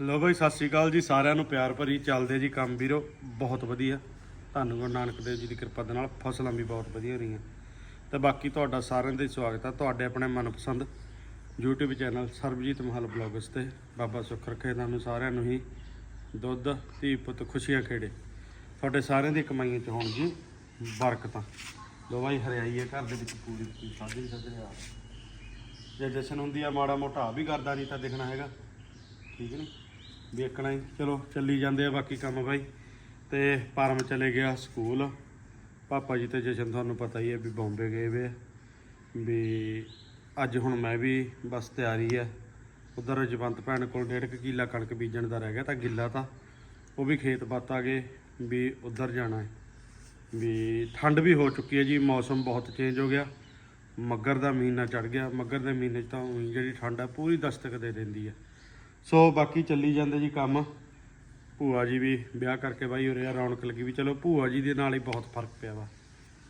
ਲੋ ਬਾਈ, ਸਤਿ ਸ਼੍ਰੀ ਅਕਾਲ ਜੀ, ਸਾਰਿਆਂ ਨੂੰ ਪਿਆਰ ਭਰੀ ਚੱਲਦੇ ਜੀ ਕੰਮ ਵੀਰੋ, ਬਹੁਤ ਵਧੀਆ। ਧੰਨ ਗੁਰੂ ਨਾਨਕ ਦੇਵ ਜੀ ਦੀ ਕਿਰਪਾ ਦੇ ਨਾਲ ਫਸਲਾਂ ਵੀ ਬਹੁਤ ਵਧੀਆ ਰਹੀਆਂ। ਤੇ ਬਾਕੀ ਤੁਹਾਡਾ ਸਾਰਿਆਂ ਦਾ ਹੀ ਸਵਾਗਤ ਹੈ ਤੁਹਾਡੇ ਆਪਣੇ ਮਨਪਸੰਦ YouTube ਚੈਨਲ ਸਰਬਜੀਤ ਮਹਲ ਬਲੌਗਸ ਤੇ। ਬਾਬਾ ਸੁੱਖ ਰੱਖੇ ਤੁਹਾਨੂੰ ਸਾਰਿਆਂ ਨੂੰ ਹੀ, ਦੁੱਧ, ਧੀ ਪੁੱਤ, ਖੁਸ਼ੀਆਂ ਖੇੜੇ। ਤੁਹਾਡੇ ਸਾਰਿਆਂ ਦੀ ਕਮਾਈਆਂ ਚ ਹੋਣ ਜੀ ਬਰਕਤਾਂ। ਲੋ ਬਾਈ, ਹਰਿਆਈ ਹੈ ਘਰ ਦੇ ਵਿੱਚ ਪੂਰੀ ਪੂਰੀ ਸਾਡੀ ਰਿਹਾ ਜੇ ਜਸ਼ਨ ਹੁੰਦੀ ਆ, ਮਾੜਾ ਮੋਟਾ ਵੀ ਕਰਦਾ ਨਹੀਂ ਤਾਂ ਦੇਖਣਾ ਹੈਗਾ। ਠੀਕ ਨਹੀਂ ਵੇਖਣਾ ਹੀ। ਚਲੋ, ਚੱਲੀ ਜਾਂਦੇ ਆ ਬਾਕੀ ਕੰਮ ਬਾਈ। ਤੇ ਪਰਮ ਚਲੇ ਗਿਆ ਸਕੂਲ। ਪਾਪਾ ਜੀ ਤੇ ਜਸ਼ਨ ਤੁਹਾਨੂੰ ਪਤਾ ਹੀ ਹੈ ਵੀ ਬੰਬੇ ਗਏ ਵੇ ਵੀ ਅੱਜ ਹੁਣ ਮੈਂ ਵੀ ਬਸ ਤਿਆਰੀ ਹੈ ਉਧਰ ਜਵੰਤ ਭੈਣ ਕੋਲ ਡੇਢ ਕੁ ਕਿੱਲਾ ਕਣਕ ਬੀਜਣ ਦਾ ਰਹਿ ਗਿਆ ਤਾਂ ਗਿੱਲਾ ਤਾਂ। ਉਹ ਵੀ ਖੇਤ ਬੱਤ ਆ ਗਏ ਵੀ ਉਧਰ ਜਾਣਾ ਹੈ। ਵੀ ਠੰਡ ਵੀ ਹੋ ਚੁੱਕੀ ਹੈ ਜੀ, ਮੌਸਮ ਬਹੁਤ ਚੇਂਜ ਹੋ ਗਿਆ। ਮੱਗਰ ਦਾ ਮਹੀਨਾ ਚੜ ਗਿਆ। ਮੱਗਰ ਦੇ ਮਹੀਨੇ 'ਚ ਤਾਂ ਜਿਹੜੀ ਠੰਡ ਹੈ ਪੂਰੀ ਦਸਤਕ ਦੇ ਦਿੰਦੀ ਹੈ ਸੋ ਬਾਕੀ ਚੱਲੀ ਜਾਂਦੇ ਜੀ ਕੰਮ। ਭੂਆ ਜੀ ਵੀ ਵਿਆਹ ਕਰਕੇ ਬਾਈ ਉਰੇ ਆ ਰੌਣਕ ਲੱਗੀ ਵੀ ਚਲੋ ਭੂਆ ਜੀ ਦੇ ਨਾਲ ਹੀ ਬਹੁਤ ਫ਼ਰਕ ਪਿਆ ਵਾ।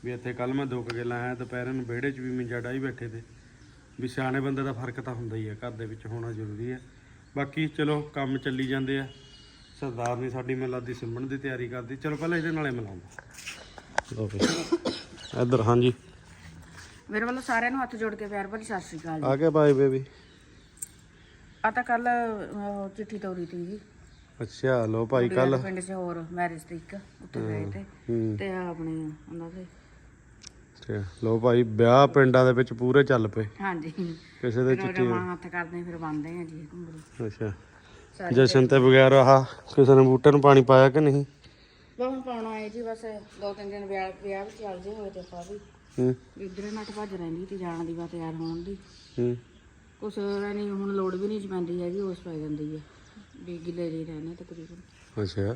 ਵੀ ਇੱਥੇ ਕੱਲ ਮੈਂ ਦੋ ਕੁ ਗੱਲਾਂ ਆਇਆ ਦੁਪਹਿਰ ਨੂੰ ਵਿਹੜੇ 'ਚ ਵੀ ਮਿੰਜਾ ਡਾਈ ਬੈਠੇ ਤੇ। ਵੀ ਸਿਆਣੇ ਬੰਦੇ ਦਾ ਫ਼ਰਕ ਤਾਂ ਹੁੰਦਾ ਹੀ ਹੈ ਘਰ ਦੇ ਵਿੱਚ ਹੋਣਾ ਜ਼ਰੂਰੀ ਹੈ ਬਾਕੀ ਚਲੋ ਕੰਮ ਚੱਲੀ ਜਾਂਦੇ ਆ। ਸਰਦਾਰ ਨੇ ਸਾਡੀ ਮਿਲਾਦ ਦੀ ਸਿਮਣ ਦੀ ਤਿਆਰੀ ਕਰਦੀ ਚਲੋ ਪਹਿਲਾਂ ਇਹਦੇ ਨਾਲੇ ਮਿਲਾਉਂਦਾ। ਲੋ ਫਿਰ ਇੱਧਰ ਹਾਂਜੀ। ਮੇਰੇ ਵੱਲੋਂ ਸਾਰਿਆਂ ਨੂੰ ਹੱਥ ਜੋੜ ਕੇ ਪਿਆਰ ਭਰੀ ਸਤਿ ਸ਼੍ਰੀ ਅਕਾਲ ਜੀ। ਆ ਗਿਆ ਬਾਈ ਬੇਬੀ। ਆ ਤਾਂ ਕੱਲ ਚਿੱਠੀ ਤੋਰੀ ਤੀ ਜੀ। ਅੱਛਾ ਲੋ ਭਾਈ ਕੱਲ ਪਿੰਡ 'ਚ ਹੋਰ ਮੈਰਿਜ ਤੇ ਇੱਕ ਉੱਥੇ ਗਏ ਤੇ ਤੇ ਆਪਣੇ ਉਹਨਾਂ ਦੇ। ਤੇ ਲੋ ਭਾਈ ਵਿਆਹ ਪਿੰਡਾਂ ਦੇ ਵਿੱਚ ਪੂਰੇ ਚੱਲ ਪਏ। ਹਾਂਜੀ। ਕਿਸੇ ਦੇ ਚਿੱਠੀ ਹੱਥ ਕਰਦੇ ਫਿਰ ਬੰਦੇ ਆ ਜੀ ਘੁੰਗਰੂ। ਅੱਛਾ। ਜਸ਼ਨ ਤੇ ਬਗੈਰ ਆਹ ਕਿਸੇ ਨੇ ਬੂਟੇ ਨੂੰ ਪਾਣੀ ਪਾਇਆ ਕਿ ਨਹੀਂ? ਬਸ ਹੁਣ ਪਾਉਣਾ ਹੈ ਜੀ ਬਸ ਦੋ ਤਿੰਨ ਦਿਨ ਵਿਆਹ ਵਿਆਹ ਵੀ ਚੱਲ ਜੇ ਹੋਏ ਤੇ ਆਪਾਂ ਵੀ। ਹੂੰ। ਇਧਰੇ ਨੱਟ ਭੱਜ ਰਹਿੰਦੀ ਤੇ ਜਾਣ ਦੀ ਵਾ ਤਿਆਰ ਹੋਣ ਦੀ। ਹੂੰ। ਕੁਛ ਨਹੀਂ ਹੁਣ ਲੋੜ ਵੀ ਨਹੀਂ ਪੈਂਦੀ ਹੈਗੀ ਉਸ ਪੈ ਜਾਂਦੀ ਹੈ ਵੀ ਗਿੱਲੇ ਜਿਹੇ ਰਹਿੰਦੇ ਤਕਰੀਬਨ। ਅੱਛਾ।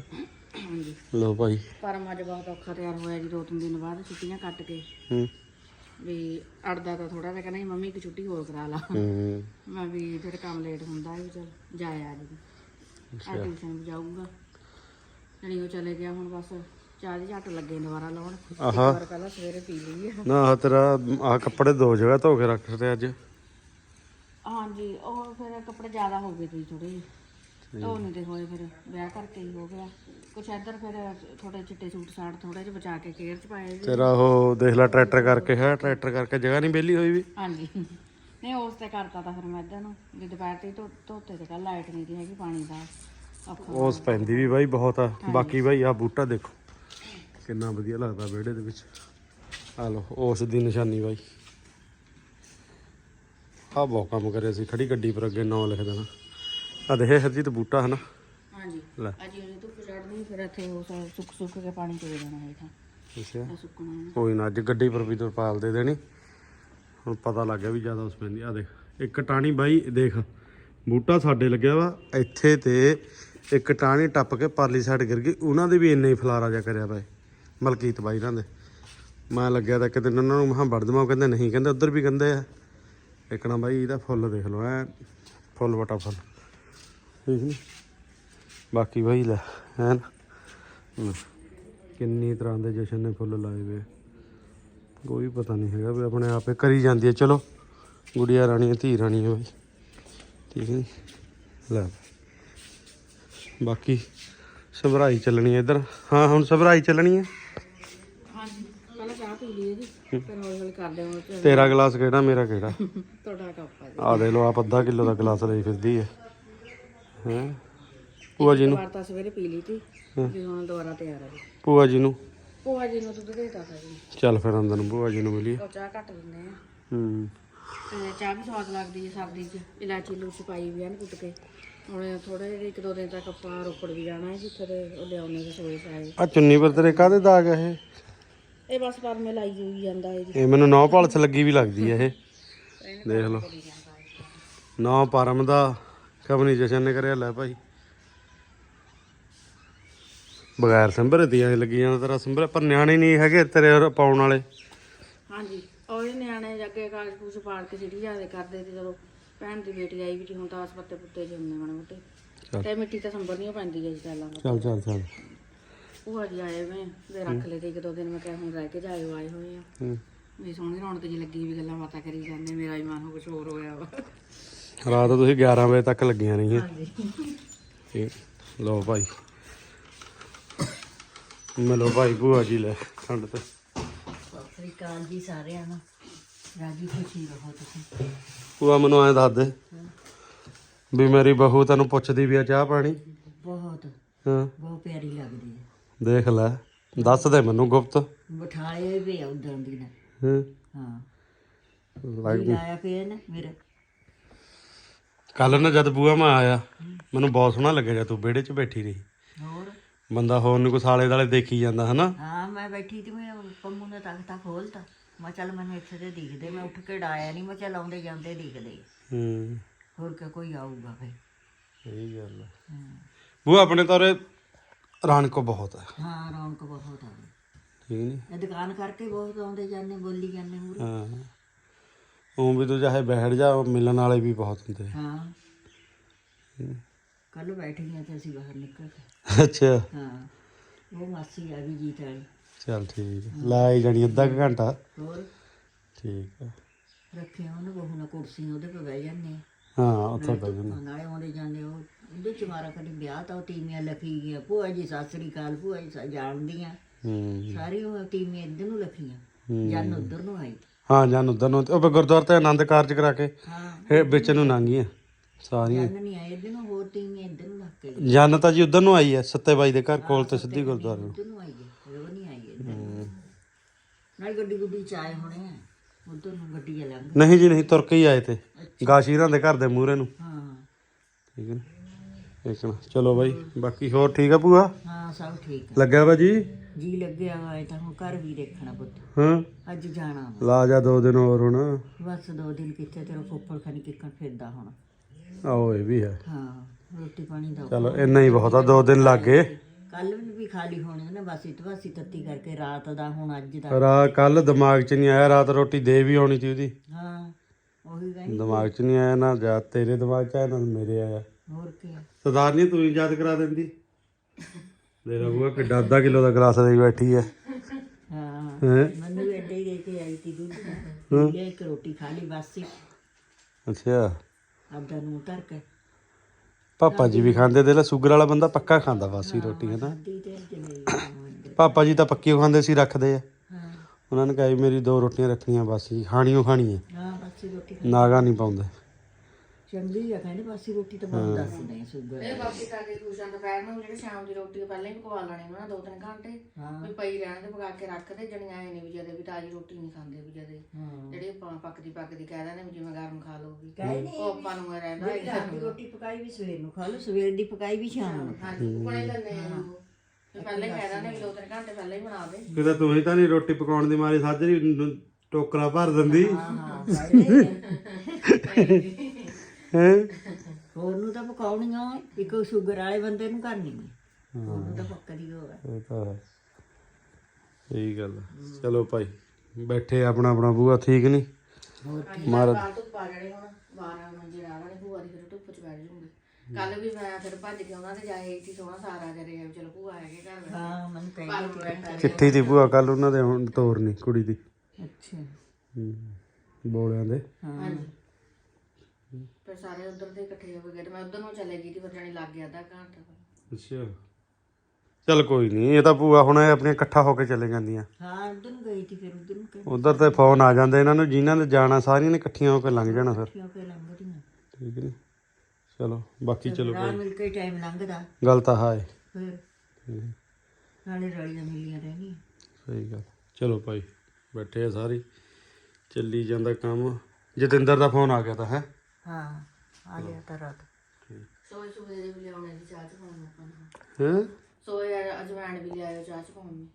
ਹਾਂਜੀ। ਲੋ ਭਾਈ। ਪਰ ਅੱਜ ਬਹੁਤ ਔਖਾ ਤਿਆਰ ਹੋਇਆ ਜੀ ਦੋ ਤਿੰਨ ਦਿਨ ਬਾਅਦ ਛੁੱਟੀਆਂ ਕੱਟ ਕੇ। ਹੂੰ। ਵੀ ਅੜਦਾ ਤਾਂ ਥੋੜਾ ਜਿਹਾ ਕਹਿੰਦਾ ਸੀ, ਮੰਮੀ ਇੱਕ ਛੁੱਟੀ ਹੋਰ ਕਰਾ ਲਾ। ਹੂੰ। ਮੈਂ ਵੀ ਫਿਰ ਕੰਮ ਲੇਟ ਹੁੰਦਾ ਵੀ ਚਲ ਜਾਇਆ ਜੀ ਆ ਟਿਊਸ਼ਨ ਵੀ ਜਾਊਗਾ। ਜਣੀ ਉਹ ਚਲੇ ਗਿਆ ਹੁਣ ਬਸ ਚਾਹ ਦੀ ਝੱਟ ਲੱਗੇ ਦੁਬਾਰਾ ਲਾਉਣ। ਇੱਕ ਆਹਾ ਵਾਰ ਪਹਿਲਾਂ ਸਵੇਰੇ ਪੀ ਲਈ ਆ। ਨਾ ਆਹ ਤੇਰਾ ਆਹ ਕੱਪੜੇ ਦੋ ਜਗ੍ਹਾ ਧੋ ਕੇ ਰੱਖ ਤੇ ਅੱਜ। ਹਾਂਜੀ ਉਹ ਫਿਰ ਕੱਪੜੇ ਜ਼ਿਆਦਾ ਹੋ ਗਏ ਤੁਸੀਂ ਥੋੜੇ ਧੋ ਨਹੀਂ ਤੇ ਹੋਏ ਫਿਰ ਵਿਆਹ ਕਰਕੇ ਹੀ ਹੋ ਗਿਆ। ਕੁਛ ਇੱਧਰ ਫਿਰ ਥੋੜੇ ਚਿੱਟੇ ਸੂਟ ਸਾੜ ਥੋੜੇ ਜਿਹਾ ਬਚਾ ਕੇ ਕੇਅਰ ਚ ਪਾਏ ਜੀ। ਤੇਰਾ ਉਹ ਦੇਖ ਲੈ ਟਰੈਕਟਰ ਕਰਕੇ ਹੈ ਟਰੈਕਟਰ ਕਰਕੇ ਜਗ੍ਹਾ ਨਹੀਂ ਵਿਹਲੀ ਹੋਈ ਵੀ। ਹਾਂਜੀ। ਨਹੀਂ ਉਸ ਤੇ ਕਰਤਾ ਤਾਂ ਫਿਰ ਮੈਂ ਇੱਧਰ ਨੂੰ ਵੀ ਦੁਪਹਿਰ ਤੇ ਹੀ ਧੋ- ਧੋਤੇ ਤੇ ਕੱਲ ਲਾਈਟ ਨਹੀਂ ਦੀ ਹੈਗੀ ਪਾਣੀ ਦਾ। ਔਖਾ ਉਸ ਪੈਂਦੀ ਵੀ ਬਾਈ ਬਹੁਤ ਆ। ਬਾਕੀ ਬਾਈ ਆ ਬੂਟਾ ਦੇਖੋ। ਕਿੰਨਾ ਵਧੀਆ ਲੱਗਦਾ ਵਿਹੜੇ ਦੇ ਵਿੱਚ। ਆ ਲੋ ਉਸ ਦੀ ਨਿਸ਼ਾਨੀ ਬਾਈ। ਆ ਬਹੁਤ ਕੰਮ ਕਰਿਆ ਸੀ ਖੜੀ ਗੱਡੀ ਪਰ ਅੱਗੇ ਨਾਂ ਲਿਖ ਦੇਣਾ। ਆ ਦੇਖ ਹਰਜੀਤ ਬੂਟਾ ਹਨਾ? ਹਾਂਜੀ। ਲੈ। ਅੱਜ ਉਹਨੇ ਧੁੱਪ ਚੜਨੀ ਫਿਰ ਇੱਥੇ ਉਹ ਸੁੱਕ ਸੁੱਕ ਕੇ ਪਾਣੀ ਚੋਏ ਜਾਣਾ ਹੇਠਾਂ ਅੱਛਾ। ਇਹ ਸੁੱਕਣਾ ਹੈ। ਕੋਈ ਨਾ ਅੱਜ ਗੱਡੀ ਪਰ ਵੀ ਤਰਪਾਲ ਦੇ ਦੇਣੀ। ਹੁਣ ਪਤਾ ਲੱਗ ਗਿਆ ਵੀ ਜ਼ਿਆਦਾ ਉਸ ਪੈਂਦੀ ਆ ਦੇਖ ਇੱਕ ਟਾਣੀ ਬਾਈ ਦੇਖ ਬੂਟਾ ਸਾਡੇ ਲੱਗਿਆ ਵਾ ਇੱਥੇ ਤੇ ਇੱਕ ਟਾਣੀ ਟੱਪ ਕੇ ਪਰਲੀ ਸਾਈਡ ਗਿਰ ਗਈ। ਉਹਨਾਂ ਦੇ ਵੀ ਇੰਨਾ ਹੀ ਫਲਾਰਾ ਜਿਹਾ ਕਰਿਆ ਬਾਈ ਮਲਕੀਤ ਬਾਈ ਨਾਲ ਦੇ। ਮੈਂ ਲੱਗਿਆ ਤਾਂ ਇੱਕ ਦਿਨ ਉਹਨਾਂ ਨੂੰ ਮਹਾਂ ਵੜ ਦੇਵਾਂ ਉਹ ਕਹਿੰਦੇ ਨਹੀਂ ਕਹਿੰਦੇ ਉੱਧਰ ਵੀ ਕਹਿੰਦੇ ਆ। ਇੱਕਣਾ ਬਾਈ ਇਹਦਾ ਫੁੱਲ ਦੇਖ ਲਓ ਐ ਫੁੱਲ ਵਟਾ ਫੁੱਲ ਠੀਕ ਨੀ? ਬਾਕੀ ਬਾਈ ਲੈ ਹੈ ਨਾ। ਕਿੰਨੀ ਤਰ੍ਹਾਂ ਦੇ ਜਸ਼ਨ ਨੇ ਫੁੱਲ ਲਾਏ ਵੇ। ਕੋਈ ਪਤਾ ਨਹੀਂ ਹੈਗਾ ਵੀ ਆਪਣੇ ਆਪੇ ਕਰੀ ਜਾਂਦੀ ਹੈ। ਚਲੋ ਗੁੜੀਆ ਰਾਣੀ ਹੈ, ਧੀ ਰਾਣੀ ਹੈ ਬਾਈ। ਠੀਕ ਹੈ ਲੈ। ਬਾਕੀ ਸਭਰਾਈ ਚੱਲਣੀ ਹੈ ਇੱਧਰ। ਹਾਂ ਹੁਣ ਸਭਰਾਈ ਚੱਲਣੀ ਹੈ। ਪੀ ਲਈ ਜੀ ਫਿਰ ਹੌਲੀ ਹੌਲੀ ਕਰਦੇ ਹਾਂ ਉਹ 'ਚ। ਤੇਰਾ ਗਲਾਸ ਕਿਹੜਾ ਮੇਰਾ ਕਿਹੜਾ? ਤੁਹਾਡਾ ਕੱਪ ਆ ਜੀ। ਆ ਦੇ ਲੋ ਆਪ ਅੱਧਾ ਕਿਲੋ ਦਾ ਗਲਾਸ ਲਈ ਫਿਰਦੀ ਹੈ। ਹੈ? ਭੂਆ ਜੀ ਨੂੰ? ਵਾਰ ਤਾਂ ਸਵੇਰੇ ਪੀ ਲਈ ਤੀ ਵੀ ਹੁਣ ਦੁਬਾਰਾ ਤਿਆਰ ਆ ਜੀ। ਭੂਆ ਜੀ ਨੂੰ? ਭੂਆ ਜੀ ਨੂੰ ਦੁੱਧ ਦੇਤਾ ਤਾ ਜੀ। ਚੱਲ ਫਿਰ ਅੰਦਰ ਨੂੰ ਭੂਆ ਜੀ ਨੂੰ ਮਿਲੀਏ। ਉਹ ਚਾਹ ਘੱਟ ਦਿੰਦੇ ਆ। ਹੂੰ। ਤੇ ਚਾਹ ਵੀ ਸਵਾਦ ਲੱਗਦੀ ਹੈ ਸਰਦੀ 'ਚ ਇਲਾਚੀ ਲੂਚ ਪਾਈ ਵੀ ਆ ਨਾ ਕੁੱਟ ਕੇ। ਹੁਣ ਥੋੜੇ ਜਿਹੇ ਇੱਕ ਦੋ ਦਿਨ ਤੱਕ ਆਪਾਂ ਰੋਪੜ ਵੀ ਜਾਣਾ ਹੈ ਜਿੱਥੇ ਤੇ ਉਹ ਲਿਆਉਣੇ ਸੋਏ ਸਾਏ ਆ ਚੁੰਨੀ ਪਰ ਤੇਰੇ ਕਾਹਦੇ ਦਾਗ ਆ ਇਹ? ਇਹ ਬਸ ਪਰ ਮੈਂ ਲਾਈ ਹੋਈ ਜਾਂਦਾ ਇਹ ਮੈਨੂੰ ਨੌ ਪਾਲਸ ਲੱਗੀ ਵੀ ਲੱਗਦੀ ਹੈ ਇਹ। ਦੇਖ ਲਓ। ਨੌ ਪਰਮ ਦਾ ਕਬਨੀ ਜਸ਼ਨ ਨੇ ਕਰਿਆ ਲੈ ਭਾਈ। ਬਗੈਰ ਸੰਭਰੇ ਦੀਆਂ ਲੱਗੀ ਜਾਂਦਾ ਤੇਰਾ ਸੰਭਰੇ ਪਰ ਨਿਆਣੇ ਨਹੀਂ ਹੈਗੇ ਤੇਰੇ ਹੋਰ ਪਾਉਣ ਵਾਲੇ। ਹਾਂਜੀ ਉਹ ਨਿਆਣੇ ਅੱਗੇ ਕਾਗਜ਼ ਕੂਸ ਪਾੜ ਕੇ ਜਿਹੜੀ ਜ਼ਿਆਦਾ ਕਰਦੇ ਤੇ ਜਦੋਂ ਭੈਣ ਦੀ ਬੇਟੀ ਆਈ ਵੀ ਸੀ ਹੁਣ ਤਾਂ ਆਸ ਪੱਤੇ ਪੁੱਤੇ ਹੁੰਦੇ ਮਾੜੇ ਮੋਟੇ। ਚੱਲ। ਤੇ ਮਿੱਟੀ ਤਾਂ ਸੰਭਰ ਨਹੀਂ ਪੈਂਦੀ ਹੈ ਜੀ ਪਹਿਲਾਂ। ਚੱਲ ਚੱਲ ਚੱਲ। ਉਹ ਅੱਜ ਆਏ ਵੇ ਦੇ ਰੱਖ ਲਏ ਤੇ ਇੱਕ ਦੋ ਦਿਨ ਮੈਂ ਕਿਹਾ ਹੁਣ ਰਹਿ ਕੇ ਜਾਇਓ ਆਏ ਹੋਏ ਆ। ਹੂੰ। ਵੀ ਸੋਹਣੀ ਰੌਣਕ ਜੀ ਲੱਗੀ ਵੀ ਗੱਲਾਂ ਬਾਤਾਂ ਕਰੀ ਜਾਂਦੇ ਮੇਰਾ ਹੀ ਮਨ ਕੁਛ ਹੋਰ ਹੋਇਆ ਵਾ। ਰਾਤ ਤੁਸੀਂ 11 ਵਜੇ ਤੱਕ ਲੱਗੀਆਂ ਰਹੀਆਂ ਹਾਂਜੀ। ਇਹ ਲਓ ਭਾਈ। ਮਿਲੋ ਭਾਈ ਭੂਆ ਜੀ ਲੈ ਖੰਡ ਤੇ। ਸਤਿ ਸ੍ਰੀ ਅਕਾਲ ਜੀ ਸਾਰਿਆਂ ਨੂੰ। ਰਾਜੀ ਖੁਸ਼ੀ ਰਹੋ ਤੁਸੀਂ। ਭੂਆ ਮੈਨੂੰ ਐਂ ਦੱਸ ਦੇ ਵੀ ਮੇਰੀ ਬਹੂ ਤੈਨੂੰ ਪੁੱਛਦੀ ਵੀ ਆ ਚਾਹ ਪਾਣੀ? ਬਹੁਤ ਹਾਂ। ਬਹੁਤ ਪਿਆਰੀ ਲੱਗਦੀ ਹੈ। ਦੇਖ ਲੈ ਦੱਸ ਦੇ ਮੈਨੂੰ ਗੁਪਤ। ਬਿਠਾਏ ਵੀ ਉਦੋਂ ਦੀ ਨਾ। ਹਾਂ? ਹਾਂ। ਲੱਗ ਜੀ ਆਇਆ ਪਿਆ ਨਾ ਮੇਰਾ ਕੱਲ ਨਾ ਜਦ ਬੂਆ ਮੈਂ ਆਇਆ ਮੈਨੂੰ ਬਹੁਤ ਸੋਹਣਾ ਲੱਗਿਆ ਜਦ ਤੂੰ ਵਿਹੜੇ 'ਚ ਬੈਠੀ ਰਹੀ। ਹੋਰ? ਬੰਦਾ ਹੋਰ ਨੂੰ ਕੋਈ ਸਾਲੇ ਦਾਲੇ ਦੇਖੀ ਜਾਂਦਾ ਹਨਾ? ਹਾਂ ਮੈਂ ਬੈਠੀ ਤੇ ਮੈਂ ਪੰਮੂ ਨੇ ਤਖਤਾ ਖੋਲਤਾ। ਮੈਂ ਚੱਲ ਮੈਨੂੰ ਇੱਥੇ ਤੇ ਦਿਖਦੇ ਮੈਂ ਉੱਠ ਕੇ ਡਾਇਆ ਨਹੀਂ ਮੈਂ ਚੱਲ ਆਉਂਦੇ ਜਾਂਦੇ ਦਿਖਦੇ। ਹੂੰ। ਹੋਰ ਕਿ ਕੋਈ ਆਊਗਾ ਫੇ ਸਹੀ ਗੱਲ ਹੈ। ਬੂਆ ਆਪਣੇ ਤੌਰੇ ਰੌਣਕ ਬਹੁਤ ਹੈ। ਹਾਂ ਰੌਣਕ ਬਹੁਤ ਆ ਠੀਕ ਨਹੀਂ? ਇਹ ਦੁਕਾਨ ਕਰਕੇ ਬਹੁਤ ਆਉਂਦੇ ਜਾਂਦੇ ਬੋਲੀ ਜਾਂਦੇ ਮੂਰੇ ਹਾਂ। ਉਹ ਵੀ ਤੂੰ ਚਾਹੇ ਬੈਠ ਜਾ ਮਿਲਣ ਵਾਲੇ ਵੀ ਬਹੁਤ ਹੁੰਦੇ ਆ। ਹਾਂ। ਕੱਲ ਬੈਠੀਆਂ ਤੇ ਅਸੀਂ ਬਾਹਰ ਨਿਕਲ ਕੇ ਅੱਛਾ। ਹਾਂ। ਉਹ ਮਾਸੀ ਆ ਗਈ ਜੀਤ ਵਾਲੀ। ਚੱਲ ਠੀਕ ਹੈ। ਲਾਈ ਜਾਣੀ ਅੱਧਾ ਕੁ ਘੰਟਾ। ਹੋਰ? ਠੀਕ ਹੈ। ਰੱਖਿਆ ਉਹਨੇ ਬਹੂ ਨਾਲ ਕੁਰਸੀ ਉਹਦੇ 'ਤੇ ਬਹਿ ਜਾਂਦੇ ਆ। ਹਾਂ ਉੱਥੇ ਬਹਿ ਜਾਣਾ ਨਾਲੇ ਆਉਂਦੇ ਜਾਂਦੇ ਉਹ ਉਹਦੇ ਚ ਮਾਰਾ ਕਦੀ ਵਿਆਹ ਤਾਂ ਉਹ ਤੀਵੀਆਂ ਲਖੀ ਗਿਆ ਭੂਆ ਜੀ ਸਤਿ ਸ੍ਰੀ ਅਕਾਲ ਭੂਆ ਜੀ ਸਾ ਜਾਣਦੀਆਂ। ਹੂੰ। ਸਾਰੀ ਉਹ ਤੀਵੀਆਂ ਇੱਧਰ ਨੂੰ ਲਖੀਆਂ ਜਨ ਉੱਧਰ ਨੂੰ ਆਈ। ਹਾਂ ਜਾਨ ਉਧਰ ਨੂੰ ਉਹ ਫਿਰ ਗੁਰਦੁਆਰੇ ਤੇ ਆਨੰਦ ਕਾਰਜ ਕਰਾ ਕੇ ਹਾਂ। ਇਹ ਵਿੱਚ ਨੂੰ ਲੰਘੀਆਂ ਸਾਰੀਆਂ। ਜਨ ਨਹੀਂ ਆਏ ਇੱਧਰ ਨੂੰ ਹੋਰ ਤੀਵੀਆਂ ਇੱਧਰ ਨੂੰ ਲੱਗ ਕੇ ਜਨ ਤਾਂ ਜੀ ਉਧਰ ਨੂੰ ਆਈ ਹੈ ਸੱਤੇ ਬਾਈ ਦੇ ਘਰ ਕੋਲ ਤੇ ਸਿੱਧੀ ਗੁਰਦੁਆਰੇ ਨੂੰ। ਉੱਧਰ ਨੂੰ ਆਈ ਹੈ ਉਹ ਨਹੀਂ ਆਈ ਇੱਧਰ। ਨਾਲ ਗੱਡੀ ਗੁੱਡੀ ਚ ਆਏ ਹੋਣੇ ਆ। ਉੱਧਰ ਨੂੰ ਗੱਡੀ ਆ ਲੰਘ ਨਹੀਂ ਜੀ ਨਹੀਂ ਤੁਰ ਕੇ ਹੀ ਆਏ ਤੇ। ਗਾਸ਼ੀਰਾਂ ਦੇ ਘਰ ਦੇ ਮੂਹਰੇ ਨੂੰ। ਹਾਂ। ਠੀਕ ਹੈ ਨਾ? ਨਾ ਚਲੋ ਬਾਈ ਬਾਕੀ ਹੋਰ ਠੀਕ ਆ ਭੂਆ? ਹਾਂ ਸਭ ਠੀਕ ਲੱਗਿਆ ਵਾ ਜੀ? ਲੱਗਿਆ ਹੋਇਆ ਤਾਂ ਹੁਣ ਘਰ ਵੀ ਦੇਖਣਾ ਪੁੱਤ। ਹਾਂ। ਅੱਜ ਜਾਣਾ ਵਾ। ਲਾ ਜਾ ਦੋ ਦਿਨ ਹੋਰ ਹੁਣ। ਬਸ ਦੋ ਦਿਨ ਕਿੱਥੇ ਤੇਰਾ ਫੁੱਫੜ ਖਾਨੀ ਕਿੱਕਣ ਫਿਰਦਾ ਹੁਣ। ਆਓ ਇਹ ਵੀ ਹੈ। ਹਾਂ ਰੋਟੀ ਪਾਣੀ ਦਾ ਚਲੋ ਇੰਨਾ ਹੀ ਬਹੁਤ ਆ ਦੋ ਦਿਨ ਲੱਗ ਗਏ। ਕੱਲ ਵੀ ਖਾਲੀ ਹੋਣੇ ਨੇ ਬਸ ਇਤਵਾਸੀ ਤੱਤੀ ਕਰਕੇ ਰਾਤ ਦਾ ਹੁਣ ਅੱਜ ਦਾ ਰਾ ਕੱਲ ਦਿਮਾਗ 'ਚ ਨਹੀਂ ਆਇਆ ਰਾਤ ਰੋਟੀ ਦੇ ਵੀ ਆਉਣੀ ਸੀ ਉਹਦੀ। ਹਾਂ ਉਹੀ ਕਹਿੰਦੀ ਦਿਮਾਗ 'ਚ ਨਹੀਂ ਆਇਆ ਨਾ ਜਾਂ ਤੇਰੇ ਦਿਮਾਗ 'ਚ ਆਇਆ ਨਾ ਮੇਰੇ ਆਇਆ। ਹੋਰ ਕੀ। ਸਰਦਾਰ ਨਹੀਂ ਤੂੰ ਹੀ ਯਾਦ ਕਰਾ ਦਿੰਦੀ? ਦੇ ਲਾ ਬੂਆ ਕਿੱਡਾ ਅੱਧਾ ਕਿਲੋ ਦਾ ਗਲਾਸ ਦੇ ਬੈਠੀ ਹੈ ਹਾਂ ਹੈਂ? ਮੈਨੂੰ ਵੀ ਐਡੇ ਹੀ ਦੇ ਕੇ ਆਈ ਤੀ ਦੁੱਧ। ਲੈ ਇੱਕ ਰੋਟੀ ਖਾ ਲਈ ਬਸ ਹੀ। ਅੱਛਾ। ਆਪਦਾ ਨੂੰ ਧਰ ਕੇ। ਪਾਪਾ ਜੀ ਵੀ ਖਾਂਦੇ ਦੇ ਲੈ ਸ਼ੂਗਰ ਵਾਲਾ ਬੰਦਾ ਪੱਕਾ ਖਾਂਦਾ ਬਾਸੀ ਰੋਟੀ ਹੈ ਨਾ ਪਾਪਾ ਜੀ ਤਾਂ ਪੱਕੀ ਓ ਖਾਂਦੇ ਸੀ ਰੱਖਦੇ ਆ। ਹਾਂ। ਉਹਨਾਂ ਨੇ ਕਿਹਾ ਮੇਰੀ ਦੋ ਰੋਟੀਆਂ ਰੱਖਣੀਆਂ ਬਸ ਜੀ ਖਾਣੀਓ ਖਾਣੀ ਹੈ ਰੋਟੀ ਨਾਗਾ ਨਹੀਂ ਪਾਉਂਦੇ। ਚੰਗੀ ਆ ਕਹਿੰਦੇ ਬਸ ਹੀ ਰੋਟੀ ਤਾਂ ਬਹੁਤ ਦੱਸਦੇ ਆ ਸ਼ੂਗਰ ਇਹ ਬਾਕੀ ਤਾਂ ਕੇ ਖੁਸ਼ਾਂ ਦੁਪਹਿਰ ਨੂੰ ਜਿਹੜੇ ਸ਼ਾਮ ਦੀ ਰੋਟੀ ਪਹਿਲਾਂ ਹੀ ਪਕਵਾ ਲੈਣੀ ਉਹਨਾਂ ਦੋ ਤਿੰਨ ਘੰਟੇ। ਹਾਂ। ਵੀ ਪਈ ਰਹਿਣ ਦੇ ਪਕਾ ਕੇ ਰੱਖਦੇ ਜਣੀਆਂ ਆਏ ਨੇ ਵੀ ਜਦੇ ਵੀ ਤਾਜੀ ਰੋਟੀ ਨਹੀਂ ਖਾਂਦੇ ਵੀ ਜਦੇ। ਹਾਂ। ਜਿਹੜੀ ਆਪਾਂ ਪੱਕਦੀ ਪੱਕਦੀ ਕਹਿ ਦਿੰਦੇ ਵੀ ਜਿਵੇਂ ਗਰਮ ਖਾ ਕਹਿ ਨਹੀਂ ਉਹ ਆਪਾਂ ਨੂੰ ਇਹ ਰਹਿੰਦਾ ਦੀ ਰੋਟੀ ਪਕਾਈ ਵੀ ਸਵੇਰ ਨੂੰ ਖਾ ਲਓ ਸਵੇਰ ਦੀ ਪਕਾਈ ਵੀ ਸ਼ਾਮ ਨੂੰ ਹਾਂਜੀ ਬਣੇ ਲੈਂਦੇ ਆ। ਉਹ ਵੀ ਪਹਿਲਾਂ ਹੀ ਕਹਿ ਦਿੰਦੇ ਵੀ ਦੋ ਤਿੰਨ ਘੰਟੇ ਪਹਿਲਾਂ ਹੀ ਬਣਾ ਦੇ। ਕਿਤੇ ਤੂੰ ਹੀ ਤਾਂ ਨਹੀਂ ਰੋਟੀ ਪਕਾਉਣ ਦੀ ਮਾਰੀ ਸਾਜਰੀ ਟੋਕਰਾ ਭਰ ਦਿੰਦੀ। ਹਾਂ ਹਾਂ ਹੈ। ਹੋਰ ਨੂੰ ਤਾਂ ਪਕਾਉਣੀਆਂ ਇੱਕ ਸ਼ੂਗਰ ਵਾਲੇ ਬੰਦੇ ਨੂੰ ਕਰਨੀ ਹੈ ਉਹਨੂੰ ਤਾਂ ਪੱਕਦੀ ਹੋਵੇ ਇਹ ਤਾਂ ਹੈ। ਸਹੀ ਗੱਲ ਹੈ। ਚਲੋ ਭਾਈ ਬੈਠੇ ਆਪਣਾ ਆਪਣਾ ਬੂਆ ਠੀਕ ਨਹੀਂ ਮਾਰ ਧੁੱਪ ਆ ਜਾਣੀ ਹੁਣ 12 ਮੰਜੇ ਲਾ ਲੈਣੇ ਭੂਆ ਦੀ ਫਿਰ ਧੁੱਪ ਚ ਬੈਠ ਜੂਗੇ ਕੱਲ ਵੀ ਮੈਂ ਫਿਰ ਭੱਜ ਕੇ ਉਹਨਾਂ ਦੇ ਜਾਏ ਸੀ ਸੋਹਣਾ ਸਾਰਾ ਜਰੇ ਚਲੋ ਭੂਆ ਹੈਗੇ ਘਰ ਹਾਂ ਮੈਨੂੰ ਕਹਿੰਦੇ ਰਹਿੰਦਾ ਚਿੱਠੀ ਦੀ ਭੂਆ ਕੱਲ ਉਹਨਾਂ ਦੇ ਹੁਣ ਤੋਰਨੀ ਕੁੜੀ ਦੀ। ਅੱਛਾ। ਹੂੰ। ਬੋਲਿਆਂ ਦੇ। ਹਾਂ। ਹਾਂਜੀ। ਫਿਰ ਸਾਰੇ ਉਧਰ ਦੇ ਇਕੱਠੇ ਹੋ ਗਏ ਤੇ ਮੈਂ ਉਧਰ ਨੂੰ ਚਲੇ ਗਈ ਤੇ ਫਿਰ ਜਾਣੀ ਲੱਗ ਗਿਆ ਅੱਧਾ ਘੰਟਾ। ਅੱਛਾ। ਚਲ ਕੋਈ ਨਹੀਂ ਇਹ ਤਾਂ ਭੂਆ ਹੁਣ ਇਹ ਆਪਣੀਆਂ ਇਕੱਠਾ ਹੋ ਕੇ ਚਲੇ ਜਾਂਦੀਆਂ। ਹਾਂ ਉਧਰ ਨੂੰ ਗਈ ਸੀ ਫਿਰ ਉਧਰ ਨੂੰ ਕਿਉਂ ਉਧਰ ਤੇ ਫੋਨ ਆ ਜਾਂਦੇ ਇਹਨਾਂ ਨੂੰ ਜਿਨ੍ਹਾਂ ਨੇ ਜਾਣਾ ਸਾਰੀਆਂ ਨੇ ਇਕੱਠੀਆਂ ਹੋ ਕੇ ਲੰਘ ਜਾਣਾ ਫਿਰ। ਕੇ ਲੰਘਦੀਆਂ ਠੀਕ ਨਹੀਂ ਚਲੋ ਬਾਕੀ ਚਲੋ ਰਾਤ ਮਿਲ ਕੇ ਟਾਈਮ ਲੰਘਦਾ। ਗੱਲ ਤਾਂ ਹੈ। ਫਿਰ ਨਾਲੇ ਰਲੀਆਂ ਮਿਲੀਆਂ ਰਹਿਣੀਆਂ। ਸਹੀ ਗੱਲ। ਚਲੋ ਭਾਈ ਬੈਠੇ ਆ ਸਾਰੇ। ਚੱਲੀ ਜਾਂਦਾ ਕੰਮ। ਜਤਿੰਦਰ ਦਾ ਫੋਨ ਆ ਗਿਆ ਤਾਂ ਹੈ? ਹਾਂ ਆ ਗਿਆ ਤਾਂ ਰਾਤ ਸੋਏ ਸੁਬੇ ਦੇ ਵੀ ਲਿਆਉਣੇ ਦੀ ਚਾਹ ਚ ਪਾਉਣ ਨੂੰ ਆਪਾਂ ਨੂੰ। ਹੈ ਸੋਏ ਅਜਵਾਇਣ ਵੀ ਲਿਆਇਓ ਚਾਹ ਚ ਪਾਉਣ ਨੂੰ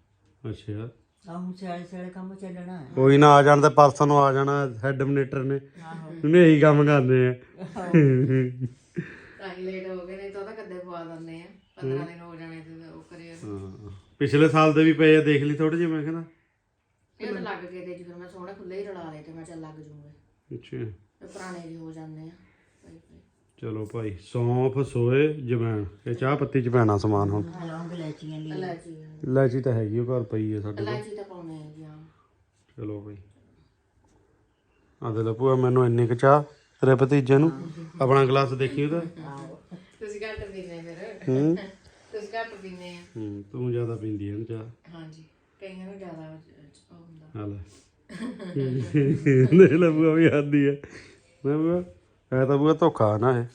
ਅੱਛਾ ਆਹ ਹੁਣ ਸਿਆਲੇ ਸਿਆਲੇ ਕੰਮ ਚੱਲਣਾ ਹੈ ਕੋਈ ਨਾ ਆ ਜਾਣ ਤੇ ਪਰਸੋਂ ਨੂੰ ਆ ਜਾਣਾ ਹੈਡ ਮਿਨਿਸਟਰ ਨੇ ਆਹੋ ਉਹਨੇ ਇਹੀ ਕੰਮ ਕਰਨੇ ਆ ਤਾਂ ਹੀ ਲੇਟ ਹੋ ਗਏ ਨਹੀਂ ਤਾਂ ਉਹਦਾ ਕਦੇ ਪਵਾ ਦਿੰਦੇ ਆ 15 ਦਿਨ ਹੋ ਜਾਣੇ ਤੇ ਉਹ ਕਰੇ ਹਾਂ। ਪਿਛਲੇ ਸਾਲ ਦੇ ਵੀ ਪਏ ਆ ਦੇਖ ਲਈ ਥੋੜੇ ਜਿਹੇ ਮੈਂ ਕਹਿੰਦਾ ਇਹ ਤਾਂ ਲੱਗ ਗਏ ਤੇ ਜੀ ਫਿਰ ਮੈਂ ਸੋਹਣੇ ਖੁੱਲੇ ਹੀ ਰਲਾ ਲਏ ਤੇ ਮੈਂ ਚੱਲ ਲੱਗ ਜੂਗੇ ਅੱਛਾ ਤੇ ਪੁਰਾਣੇ ਜਿਹੇ ਹੋ ਜਾਂਦੇ ਆ। ਭਾਈ ਭਾਈ। ਚਲੋ ਭਾਈ ਸੌਂਫ ਸੋਏ ਜਵੈਣ। ਇਹ ਚਾਹ ਪੱਤੀ ਚ ਪੈਣਾ ਸਮਾਨ ਹੁਣ। ਲੌਂਗ ਲੈਚੀਆਂ ਲਈ। ਇਲਾਚੀ ਇਲਾਚੀ ਤਾਂ ਹੈਗੀ ਉਹ ਘਰ ਪਈ ਹੈ ਸਾਡੇ ਕੋਲ। ਇਲਾਚੀ ਤਾਂ ਪਾਉਣੇ ਆ। ਜੀ ਹਾਂ ਚਲੋ ਭਾਈ। ਆ ਦੇ ਲੋ ਭੂਆ ਮੈਨੂੰ ਇੰਨੀ ਕੁ ਚਾਹ ਤੇਰੇ ਭਤੀਜੇ ਨੂੰ। ਆਪਣਾ ਗਲਾਸ ਦੇਖੀ ਉਹਦਾ ਤੁਸੀਂ ਘੱਟ ਪੀਨੇ ਫਿਰ। ਹੂੰ। ਤੁਸੀਂ ਘੱਟ ਪੀਨੇ ਆ। ਹੂੰ ਤੂੰ ਜ਼ਿਆਦਾ ਪੀਂਦੀ ਹੈ ਨਾ ਚਾਹ। ਹਾਂਜੀ। ਕਈਆਂ ਨੂੰ ਜ਼ਿਆਦਾ ਉਹ ਹੁੰਦਾ। ਹਾਲ ਦੇਖ ਲੈ ਬੂਆ ਵੀ ਆਂਦੀ ਹੈ ਨਾ ਬੂਆ ਐ ਤਾਂ ਬੂਆ ਧੋਖਾ ਨਾ ਹੈ